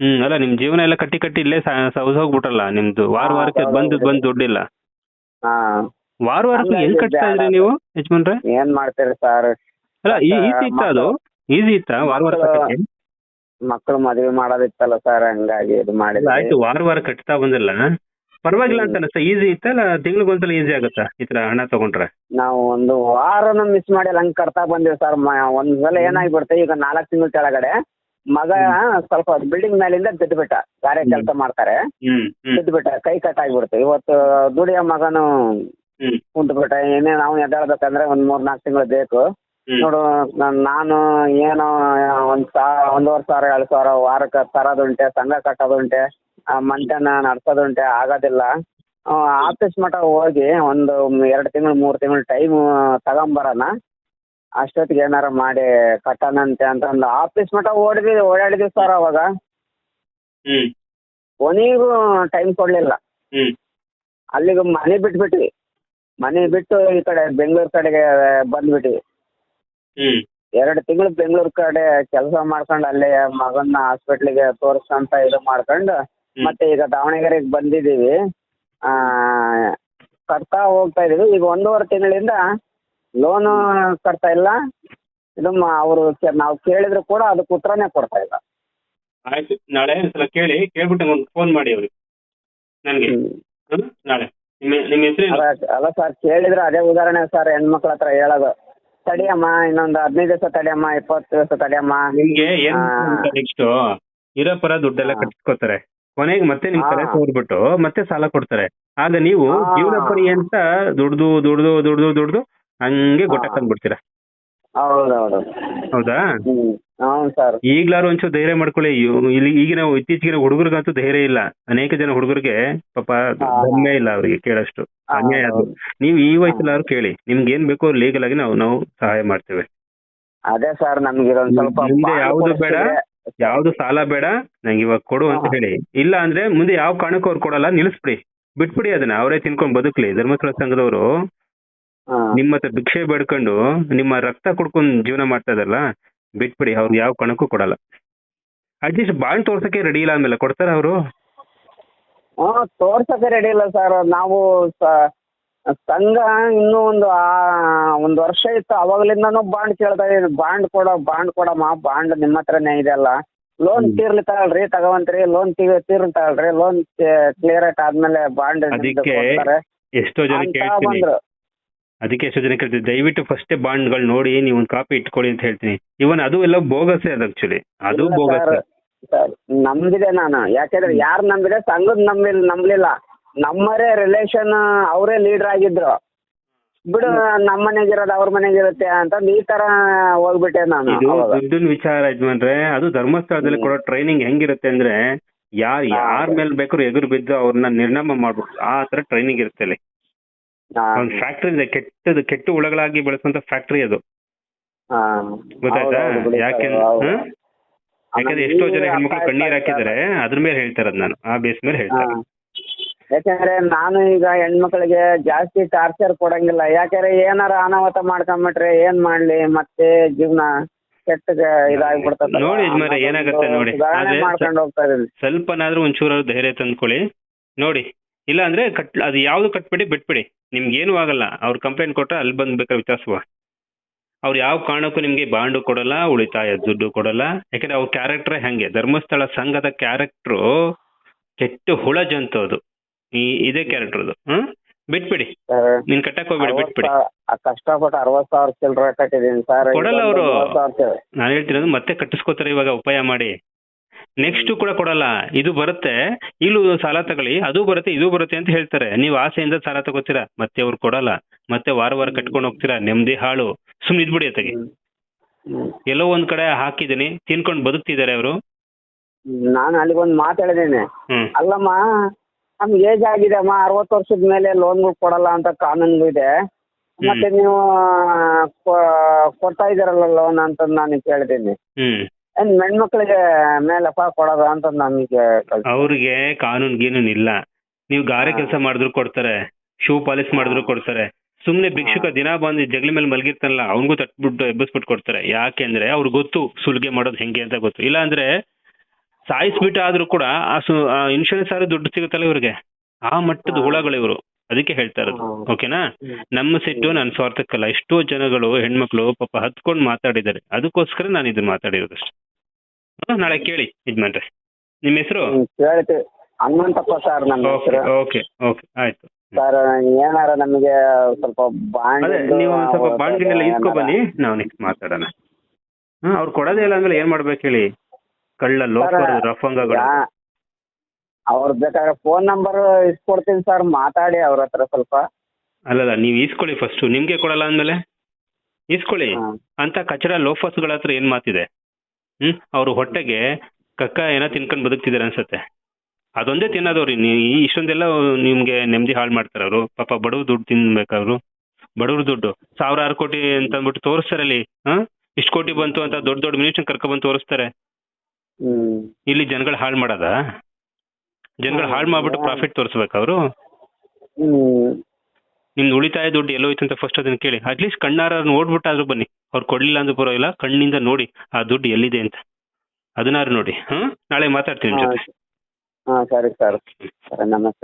ಹ್ಮ್ ಅಲ್ಲ ನಿಮ್ ಜೀವನ ಎಲ್ಲ ಕಟ್ಟಿ ಕಟ್ಟಿ ಇಲ್ಲೇ ಸೌಸ್ ಹೋಗ್ಬಿಟ್ರಲ್ಲ ನಿಮ್ದು ವಾರ ವಾರಕ್ಕೆ ಬಂದ್. ಬಂದ್ ದುಡ್ಡಿಲ್ಲ. ವಾರ ವಾರಕ್ಕೆ ಹೆಂಗ್ ಕಟ್ತಾ ಇದ್ರಿ ನೀವು ಯಜಮಾನ್ರೆ? ಏನ್ ಮಾಡ್ತೀರಿ ಸರ್? ಅಲ್ಲ ಈಸಿ ಇತ್ತ ಅದು? ಈಸಿ ಇತ್ತ ವಾರ ವಾರ ಮಕ್ಕಳು- ಮದ್ವೆ ಮಾಡೋದಿತ್ತಲ್ಲ ಸರ್ ಹಂಗಾಗಿ ಇದು ಮಾಡಿದ್ರೆ ಆಯ್ತು ವಾರ ವಾರ ಕಟ್ತಾ ಬಂದಿಲ್ಲ. ಪರವಾಗಿಲ್ಲ ಅಂತ ಅನಿಸ್ತಾ ಈಸಿ ಇತ್ತ ಇಲ್ಲ ತಿಂಗ್ಳಿಗೊಂದ್ಸಲ ಈಸಿ ಆಗುತ್ತಾ ಈ ತರ ಹಣ ತಗೊಂಡ್ರೆ? ನಾವು ಒಂದು ವಾರನ ಮಿಸ್ ಮಾಡಿ ಹಂಗ್ ಕಟ್ತಾ ಬಂದಿವಿ ಸರ್ ಒಂದ್ಸಲ ಏನಾಗ್ಬಿಡ್ತೆ ಈಗ ನಾಲ್ಕು ತಿಂಗಳ ಕೆಳಗಡೆ ಮಗ ಸ್ವಲ್ಪ ಬಿಲ್ಡಿಂಗ್ ಮೇಲಿಂದ ಬಿದ್ದುಬಿಟ್ಟ ಗಾರೆ. ಕೆಲಸ ಮಾಡ್ತಾರೆ. ಬಿದ್ದುಬಿಟ್ಟ ಕೈ ಕಟ್ ಆಗ್ಬಿಡ್ತು ಇವತ್ತು ದುಡಿಯ ಮಗನು ಕುಂತ್ಬಿಟ್ಟ. ಏನೇ ನಾವು ಎದ್ದೇಳ್ಬೇಕಂದ್ರೆ ಒಂದ್ ಮೂರ್ ನಾಲ್ಕು ತಿಂಗಳು ಬೇಕು. ನೋಡು ನಾನ್- ನಾನು ಏನೋ ಒಂದ್ ಸಾವಿರ ಒಂದೂವರೆ ಸಾವಿರ ಎರಡು ಸಾವಿರ ವಾರಕ್ಕೆ ತರೋದುಂಟೆ ಸಂಘ ಕಟ್ಟೋದುಂಟೆ. ಆ ಮಂಟನ ನಡ್ಸೋದುಂಟೆ ಆಗೋದಿಲ್ಲ. ಆಫೀಸ್ ಮಟ್ಟ ಹೋಗಿ ಒಂದು ಎರಡು ತಿಂಗಳು ಮೂರು ತಿಂಗಳು ಟೈಮ್ ತಗೊಂಬರೋಣ. ಅಷ್ಟೊತ್ತಿಗೆ ಏನಾರ ಮಾಡಿ ಕಟ್ಟನಂತೆ ಅಂತ ಒಂದು ಆಫೀಸ್ ಮಟ್ಟ ಓಡಿದ್ವಿ ಓಡಾಡಿದ್ವಿ ಸರ್ ಅವಾಗ. ಹ್ಮ್. ಕೊನೆಗೂ ಟೈಮ್ ಕೊಡಲಿಲ್ಲ. ಹ್ಮ್. ಅಲ್ಲಿಗೆ ಮನೆ ಬಿಟ್ಬಿಟ್ವಿ. ಮನೆ ಬಿಟ್ಟು ಈ ಕಡೆ ಬೆಂಗಳೂರು ಕಡೆಗೆ ಬಂದ್ಬಿಟ್ವಿ. ಹ್ಮ್. ಎರಡು ತಿಂಗಳು ಬೆಂಗಳೂರು ಕಡೆ ಕೆಲಸ ಮಾಡ್ಕೊಂಡು ಅಲ್ಲೇ ಮಗನ್ನ ಹಾಸ್ಪಿಟ್ಲಿಗೆ ತೋರಿಸ್ಕೊಂತ ಇದು ಮಾಡ್ಕೊಂಡು ಮತ್ತೆ ಈಗ ದಾವಣಗೆರೆಗೆ ಬಂದಿದ್ದೀವಿ. ಆ, ಕಟ್ತಾ ಹೋಗ್ತಾ ಇದೀವಿ ಈಗ ಒಂದೂವರೆ ತಿಂಗಳಿಂದ ಲೋನು ಕಟ್ತಾ ಇಲ್ಲ. ಇದು ಅವರು ನಾವು ಕೇಳಿದ್ರು ಕೂಡ ಅದಕ್ಕೆ ಉತ್ತರನೇ ಕೊಡ್ತಾ ಇಲ್ಲ. ಆಯ್ತು. ನಾಳೆ ಒಂದ್ಸಲ ಕೇಳಿ ಕೇಳ್ಬಿಟ್ಟು ಒಂದು ಫೋನ್ ಮಾಡಿ ಅವ್ರಿಗೆ. ನನಗೆ. ನಾಳೆ. ನಿಮ್ಮ ನಿಮ್ಮ ಹೆಸರೇನು ಅಲ್ಲ ಸರ್ ಕೇಳಿದ್ರೆ ಅದೇ ಉದಾಹರಣೆ ಸರ್ ಹೆಣ್ಮಕ್ಳ ಹತ್ರ ಹೇಳೋದು. ತಡಿಯಮ್ಮ ಇನ್ನೊಂದು ಹದಿನೈದು ದಿವಸ ತಡಿಯಮ್ಮ ಇಪ್ಪತ್ತು ದಿವಸ ತಡಿಯಮ್ಮ. ನಿಮ್ಗೆ. ನೆಕ್ಸ್ಟ್ ಇರೋ ಪರ ದುಡ್ಡೆಲ್ಲ ಕಟ್ಟಿಸ್ಕೊತಾರೆ. ಕಟ್ಸ್ಕೊತಾರೆ ಕೊನೆಗೆ ಮತ್ತೆ ನಿಮ್ ತಲೆ ತೋರ್ಬಿಟ್ಟು ಮತ್ತೆ ಸಾಲ ಕೊಡ್ತಾರೆ. ಆಗ ನೀವು ಹಾ. ಜೀವನ ಪರಿ ಅಂತ ದುಡ್ದು ದುಡ್ದು ದುಡ್ದು ದುಡ್ದು ಹಂಗೆ ಹಾ. ಹೌದೌದು. ಹೌದಾ? ಹ್ಮ್. ಹೌದು ಸರ್. ಈಗ್ಲಾರು ಒಂಚೂರು ಧೈರ್ಯ ಮಾಡ್ಕೊಳ್ಳಿ. ಇವ್- ಇಲ್ಲಿ ಈಗಿನ ಇತ್ತೀಚಿನ ಹುಡುಗರಿಗಂತೂ ಧೈರ್ಯ ಇಲ್ಲ. ಅನೇಕ ಜನ ಹುಡುಗರಿಗೆ ಪಾಪ ಹಾ. ಇಲ್ಲ ಅವರಿಗೆ ಕೇಳಷ್ಟು. ಅನ್ಯಾಯ ಅದು. ನೀವು ಈ ವಯಸ್ಸಲ್ಲಾದ್ರು ಕೇಳಿ. ನಿಮ್ಗೆ ಏನ್ ಬೇಕೋ ಲೀಗಲ್ ಆಗಿ ನಾವು ನಾವು ಸಹಾಯ ಮಾಡ್ತೇವೆ. ಅದೇ ಸರ್ ನಮ್ಗೆ ಇದೊಂದ್ ಸ್ವಲ್ಪ ಮುಂದೆ ಯಾವುದು ಯಾವ್ದು ಬೇಡ? ಯಾವ್ದು ಸಾಲ ಬೇಡ ನಂಗೆ ಇವಾಗ ಕೊಡು ಅಂತ ಹೇಳಿ. ಇಲ್ಲ ಅಂದ್ರೆ ಮುಂದೆ ಯಾವ ಕಾರಣಕ್ಕೂ ಅವ್ರು ಕೊಡಲ್ಲ ನಿಲ್ಲಿಸ್ಬಿಡಿ ಬಿಟ್ಬಿಡಿ ಅದನ್ನ ಅವರೇ ತಿನ್ಕೊಂಡ್ ಬದುಕ್ಲಿ. ಧರ್ಮಸ್ಥಳ ಸಂಘದವರು. ನಿಮ್ಮ ಹತ್ರ ಭಿಕ್ಷೆ ಬೇಡ್ಕೊಂಡು ನಿಮ್ಮ ರಕ್ತ ಕುಡ್ಕೊಂಡ್ ಜೀವನ ಮಾಡ್ತಾ ಇದಲ್ಲ ಬಿಟ್ಬಿಡಿ ಅವ್ರು ಯಾವ ಕಾರಣಕ್ಕೂ ಕೊಡಲ್ಲ. ಅಟ್ಲೀಸ್ಟ್ ಬಾಂಡ್ ತೋರ್ಸಕ್ಕೆ ರೆಡಿ ಇಲ್ಲ ಅಂದ್ಮೇಲೆ ಕೊಡ್ತಾರ ಅವರು? ತೋರ್ಸಕ್ಕೆ ರೆಡಿ ಇಲ್ಲ ಸರ್ ನಾವು ಸಂಘ ಇನ್ನೂ ಒಂದು ಆ ಒಂದ್ ವರ್ಷ ಇತ್ತು. ಅವಾಗ್ಲಿಂದಾನು ಬಾಂಡ್ ಕೇಳ್ತಾ ಇದ್ರು ಬಾಂಡ್ ಕೊಡ ಬಾಂಡ್ ಕೊಡಮ್ಮ. ಬಾಂಡ್ ನಿಮ್ಮ ಹತ್ರನೇ ಇದೆ ಅಲ್ಲ. ಲೋನ್ ತೀರ್ಲಿತಾಳ್ರಿ ತೀರ್ಲಿ ತಗೊಳ್ರಿ ತಗೊಂತ್ರಿ ಲೋನ್ ತೀರ್ಲಿ ತಗೊಳ್ರಿ. ಲೋನ್ ಕ್ಲಿಯರ್ ಆಯ್ತು ಆದ್ಮೇಲೆ ಬಾಂಡ್ ಅದಕ್ಕೆ ಎಷ್ಟೋ ಜನ ಕೇಳ್ತೀನಿ. ಬಂದ್ರು. ಅದಕ್ಕೆ ಎಷ್ಟೋ ಜನ ಕೇಳ್ತೀನಿ. ದಯವಿಟ್ಟು ಫಸ್ಟ್ ಬಾಂಡ್ಗಳು ನೋಡಿ ನೀವು ಒಂದು ಕಾಪಿ ಇಟ್ಕೊಳ್ಳಿ ಅಂತ ಹೇಳ್ತೀನಿ. ಇವನ್ ಅದು ಎಲ್ಲ ಬೋಗಸ್ ಅದು ಆಕ್ಚುಲಿ ಅದು ಬೋಗಸ್ ನಂಬಿದೆ ನಾನು. ಯಾಕಂದ್ರೆ ಯಾರು ನಂಬಿದೆ ಸಂಘದ್ ನಂಬಿಲ್ ನಂಬಲಿಲ್ಲ. ನಮ್ಮರೇ ರಿಲೇಷನ್ ಅವರೇ ಲೀಡರ್ ಆಗಿದ್ರು ಬಿಡು ನಮ್ಮ ಮನೆಗೆ ಇರೋದು ಅವ್ರ ಮನೆಗೆ ಇರುತ್ತೆ ಅಂತ ಈ ತರ ಹೋಗ್ಬಿಟ್ಟೆ ನಾನು ಇದು ಅವಾಗ. ದುಡ್ಡಿನ ವಿಚಾರ ಯಜಮಾನ್ರೆ ಅದು ಧರ್ಮಸ್ಥಳದಲ್ಲಿ. ಕೊಡೋ ಟ್ರೈನಿಂಗ್ ಹೆಂಗಿರುತ್ತೆ ಅಂದ್ರೆ ಯಾರ್. ಯಾರ ಮೇಲೆ ಬೇಕಾದ್ರೂ ಎದುರು ಬಿದ್ದು ಅವ್ರನ್ನ ನಿರ್ನಾಮ ಮಾಡ್ಬಿಟ್ಟು ಆ ತರ ಟ್ರೈನಿಂಗ್ ಇರುತ್ತೆ ಅಲ್ಲಿ ಹಾ, ಒಂದು ಫ್ಯಾಕ್ಟ್ರಿ ಇದೆ ಕೆಟ್ಟದು ಕೆಟ್ಟ ಹುಳಗಳಾಗಿ ಬೆಳೆಸುವಂತ ಫ್ಯಾಕ್ಟ್ರಿ ಅದು ಹಾ. ಗೊತ್ತಾಯ್ತಾ ಬಿಡಿ ಯಾಕೆ ಹೌದು. ಹ್ಮ್? ಯಾಕಂದ್ರೆ ಎಷ್ಟೋ ಜನ ಹೆಣ್ಮಕ್ಳು ಕಣ್ಣೀರ್ ಹಾಕಿದ್ದಾರೆ ಅದ್ರ ಮೇಲೆ ಹೇಳ್ತಾರದ್ ನಾನು ಆ ಬೇಸ್ ಮೇಲೆ ಹಾ. ಹೇಳ್ತಾರೆ ಯಾಕಂದ್ರೆ ನಾನು ಈಗ ಹೆಣ್ಮಕ್ಳಿಗೆ ಜಾಸ್ತಿ ಟಾರ್ಚರ್ ಕೊಡಂಗಿಲ್ಲ. ಯಾಕಂದ್ರೆ ಏನಾರ ಅನಾಹುತ ಮಾಡ್ಕೊಂಬಿಟ್ರೆ ಏನ್ ಮಾಡ್ಲಿ? ಮತ್ತೆ ಜೀವನ ಸ್ವಲ್ಪ ಇದಾಗ್ಬಿಡ್ತದೆ. ನೋಡಿ ಯಜಮಾನ್ರೆ, ಏನಾಗತ್ತೆ ನೋಡಿ. ಸುಧಾರಣೆ ಅದೇ ಮಾಡ್ಕೊಂಡು ಹೋಗ್ತಾ ಇದೀನಿ ಸ್ವಲ್ಪನಾದ್ರೂ ಒಂಚೂರು ಧೈರ್ಯ ತಂದ್ಕೊಳ್ಳಿ. ನೋಡಿ ಇಲ್ಲ ಅಂದ್ರೆ ಕಟ್ ಅದು ಯಾವ್ದು ಕಟ್ಬಿಡಿ ಬಿಟ್ಬಿಡಿ. ನಿಮ್ಗೆ ಏನು ಆಗಲ್ಲ. ಅವ್ರ ಕಂಪ್ಲೇಂಟ್ ಕೊಟ್ರೆ ಅಲ್ಲಿ ಬಂದ್ ಬೇಕಾದ್ರೆ ವಿಚಾರಿಸುವ. ಅವ್ರು ಯಾವ ಕಾರಣಕ್ಕೂ ನಿಮ್ಗೆ ಬಾಂಡು ಕೊಡಲ್ಲ ಉಳಿತಾಯ ದುಡ್ಡು ಕೊಡಲ್ಲ. ಯಾಕಂದ್ರೆ ಅವ್ರ ಕ್ಯಾರೆಕ್ಟರ್ ಹೆಂಗೆ. ಧರ್ಮಸ್ಥಳ ಸಂಘದ ಕ್ಯಾರೆಕ್ಟ್ರು ಕೆಟ್ಟ ಹುಳ ಜಂತು ಅದು. ಈ ಇದೇ ಕ್ಯಾರೆಕ್ಟರ್ ಅದು ಹ್ಮ್? ಬಿಟ್ಬಿಡಿ. ನೀನ್ ಕಟ್ಟಕ್ ಹೋಗ್ಬಿಡಿ ಬಿಟ್ಬಿಡಿ. ಕಷ್ಟಪಟ್ಟು ಅರವತ್ ಸಾವಿರ ಚಿಲ್ಲರೆ ಕಟ್ಟಿದ್ದೀನಿ ಸರ್. ಕೊಡಲ್ಲ ಅವರು. ನಾನು ಹೇಳ್ತಿರೋದು ಮತ್ತೆ ಕಟ್ಟಿಸ್ಕೋತಾರೆ ಇವಾಗ ಉಪಾಯ ಮಾಡಿ. ನೆಕ್ಸ್ಟ್ ಕೂಡ ಕೊಡಲ್ಲ. ಇದು ಬರುತ್ತೆ. ಇಲ್ಲೂ ಸಾಲ ತಗೊಳ್ಳಿ. ಅದು ಬರುತ್ತೆ ಇದು ಬರುತ್ತೆ ಅಂತ ಹೇಳ್ತಾರೆ. ನೀವು ಆಸೆಯಿಂದ ಸಾಲ ತಗೋತೀರಾ? ಮತ್ತೆ ಅವ್ರು ಕೊಡಲ್ಲ. ಮತ್ತೆ ವಾರ ವಾರ ಕಟ್ಕೊಂಡು ಹೋಗ್ತೀರಾ? ನೆಮ್ಮದಿ ಹಾಳು. ಸುಮ್ನೆ ಇದ್ಬಿಡಿ ಅತ್ತಗೆ. ಎಲ್ಲೋ ಒಂದ್ ಕಡೆ ಹಾಕಿದೀನಿ ತಿನ್ಕೊಂಡು ಬದುಕ್ತಿದ್ದಾರೆ ಅವರು. ನಾನು ಅಲ್ಲಿಗೊಂದು ಮಾತಾಡಿದ್ದೀನಿ ಅಲ್ಲಮ್ಮ ನಮ್ಗೆ ಏಜ್ ಆಗಿದೆ ಅಮ್ಮ ಅರವತ್ತು ವರ್ಷದ ಮೇಲೆ ಲೋನ್ಗಳು ಕೊಡಲ್ಲ ಅಂತ ಕಾನೂನು ಇದೆ. ಮತ್ತೆ ನೀವು ಕೊಡ್ತಾ ಇದ್ದೀರಲ್ಲ ಲೋನ್ ಅಂತ ನಾನು ಕೇಳಿದ್ದೀನಿ ಹೆಣ್ಮಕ್ಳಿಗೆ ಮೇಲಪ್ಪ ಕೊಡೋದು ಅಂತ ನಮಗೆ ಅವ್ರಿಗೆ ಕಾನೂನ್ ಗೀನೂನ್ ಇಲ್ಲ. ನೀವು ಗಾರೆ. ಕೆಲಸ ಮಾಡಿದ್ರು ಕೊಡ್ತಾರೆ ಶೂ ಪಾಲಿಶ್ ಮಾಡಿದ್ರು ಕೊಡ್ತಾರೆ. ಸುಮ್ನೆ ಭಿಕ್ಷುಕ ದಿನ ಬಂದು ಜಗಲಿ ಮೇಲೆ ಮಲಗಿರ್ತಾನಲ್ಲ ಅವನಿಗೂ ತಟ್ಬಿಟ್ಟು ಎಬ್ಬಿಸ್ಬಿಟ್ಟು ಕೊಡ್ತಾರೆ. ಯಾಕೆಂದ್ರೆ ಅವ್ರಿಗೆ ಗೊತ್ತು ಸುಲಿಗೆ ಮಾಡೋದು ಹೆಂಗೆ ಅಂತ ಗೊತ್ತು. ಇಲ್ಲ ಅಂದ್ರೆ ಸಾಯಿಸ್ಬಿಟ್ಟು ಆದ್ರೂ ಕೂಡ ಆ ಸು ಇನ್ಶೂರೆನ್ಸ್ ಆದ್ರೂ ದುಡ್ಡು ಸಿಗುತ್ತಲ್ಲ ಇವ್ರಿಗೆ? ಆ ಮಟ್ಟದ ಹುಳಗಳು ಇವರು. ಅದಕ್ಕೆ ಹೇಳ್ತಾ ಇರೋದು. ಓಕೆನಾ? ನಮ್ಮ ಸಿಟ್ಟು ನನ್ನ ಸ್ವಾರ್ಥಕ್ಕಲ್ಲ ಎಷ್ಟೋ ಜನಗಳು ಹೆಣ್ಮಕ್ಳು ಪಾಪ ಹತ್ಕೊಂಡು ಮಾತಾಡಿದ್ದಾರೆ. ಅದಕ್ಕೋಸ್ಕರ ನಾನು ಇದನ್ನ ಮಾತಾಡಿರೋದು ಅಷ್ಟೇ ನಾಳೆ ಕೇಳಿ ಇದ್ಮಾಡ್ರೆ ನಿಮ್ಮ ಹೆಸರು? ಹನುಮಂತಪ್ಪ ಸರ್ ನಮ್ಮ ಓಕೆ ಹೆಸರು. ಓಕೆ ಓಕೆ ಆಯ್ತು. ಸರ್ ಏನಾರ ನಮಗೆ ಸ್ವಲ್ಪ ಬಾಂಡ್ ನೀವು ಸ್ವಲ್ಪ ಬಾಂಡ್ ಇಸ್ಕೊ ಬನ್ನಿ. ನಾವು ನೆಕ್ಸ್ಟ್ ಮಾತಾಡೋಣ. ಹ್ಮ್ ಅವ್ರು ಕೊಡೋದೇ ಇಲ್ಲ ಅಂದ್ರೆ ಏನ್ ಮಾಡ್ಬೇಕು ಹೇಳಿ? ಕಳ್ಳ ರಫಂಗಗಳು ಅವ್ರ ಬೇಕಾದ್ರೆ ಫೋನ್ ನಂಬರ್ ಇಸ್ಕೊಡ್ತೀನಿ ಸರ್ ಮಾತಾಡಿ ಅವ್ರ ಹತ್ರ ಸ್ವಲ್ಪ. ಅಲ್ಲಲ್ಲ ನೀವು ಈಸ್ಕೊಳ್ಳಿ ಫಸ್ಟ್ ನಿಮ್ಗೆ ಕೊಡಲ್ಲ ಅಂದ್ಮೇಲೆ? ಈಸ್ಕೊಳ್ಳಿ. ಹಾ. ಅಂತ ಕಚರ ಲೋಫರ್ಸ್ಗಳ ಹತ್ರ ಏನ್ ಮಾತಿದೆ? ಹ್ಮ್ ಅವ್ರ ಹೊಟ್ಟೆಗೆ ಕಕ್ಕ ಏನೋ ತಿನ್ಕೊಂಡ್ ಬದುಕ್ತಿದಾರೆ ಅನ್ಸತ್ತೆ. ಅದೊಂದೇ ತಿನ್ನೋದವ್ರಿ. ನೀ ಇಷ್ಟೊಂದೆಲ್ಲ ನಿಮ್ಗೆ ನೆಮ್ಮದಿ ಹಾಳು ಮಾಡ್ತಾರೆ ಅವರು. ಪಾಪ ಬಡವ್ರ ದುಡ್ಡು ತಿನ್ಬೇಕವ್ರು ಬಡವ್ರ ದುಡ್ಡು. ಸಾವಿರಾರು ಕೋಟಿ ಅಂತ ಅಂದ್ಬಿಟ್ಟು ತೋರಿಸ್ತಾರೆ ಅಲ್ಲಿ ಹಾ ಇಷ್ಟು ಕೋಟಿ ಬಂತು ಅಂತ ದೊಡ್ಡ ದೊಡ್ಡ ಮಿನಿಸ್ಟರ್ ಕರ್ಕೊಂಡ್ ಬಂದು ತೋರಿಸ್ತಾರೆ. ಇಲ್ಲಿ ಜನಗಳು ಹಾಳು ಮಾಡದ? ಜನಗಳು ಹಾಳು ಮಾಡ್ಬಿಟ್ಟು ಪ್ರಾಫಿಟ್ ತೋರಿಸ್ಬೇಕು ಅವರು? ನಿಮ್ದು ಉಳಿತಾಯ ದುಡ್ಡು ಎಲ್ಲೋಯ್ತು ಅಂತ ಫಸ್ಟ್ ಅದನ್ನ ಕೇಳಿ. ಅಟ್ಲೀಸ್ಟ್ ಕಣ್ಣಾರ ನೋಡ್ಬಿಟ್ಟಾದ್ರೂ ಬನ್ನಿ. ಅವ್ರು ಕೊಡ್ಲಿಲ್ಲ ಅಂದ್ರೂ ಪರವಾಗಿಲ್ಲ. ಕಣ್ಣಿಂದ ನೋಡಿ ಆ ದುಡ್ಡು ಎಲ್ಲಿದೆ ಅಂತ. ಅದನ್ನಾರು ನೋಡಿ. ಹ್ಮ್? ನಾಳೆ ಮಾತಾಡ್ತೀನಿ ನಿಮ್ ಜೊತೆ. ಸರ್. ಸರಿ ನಮಸ್ತೆ.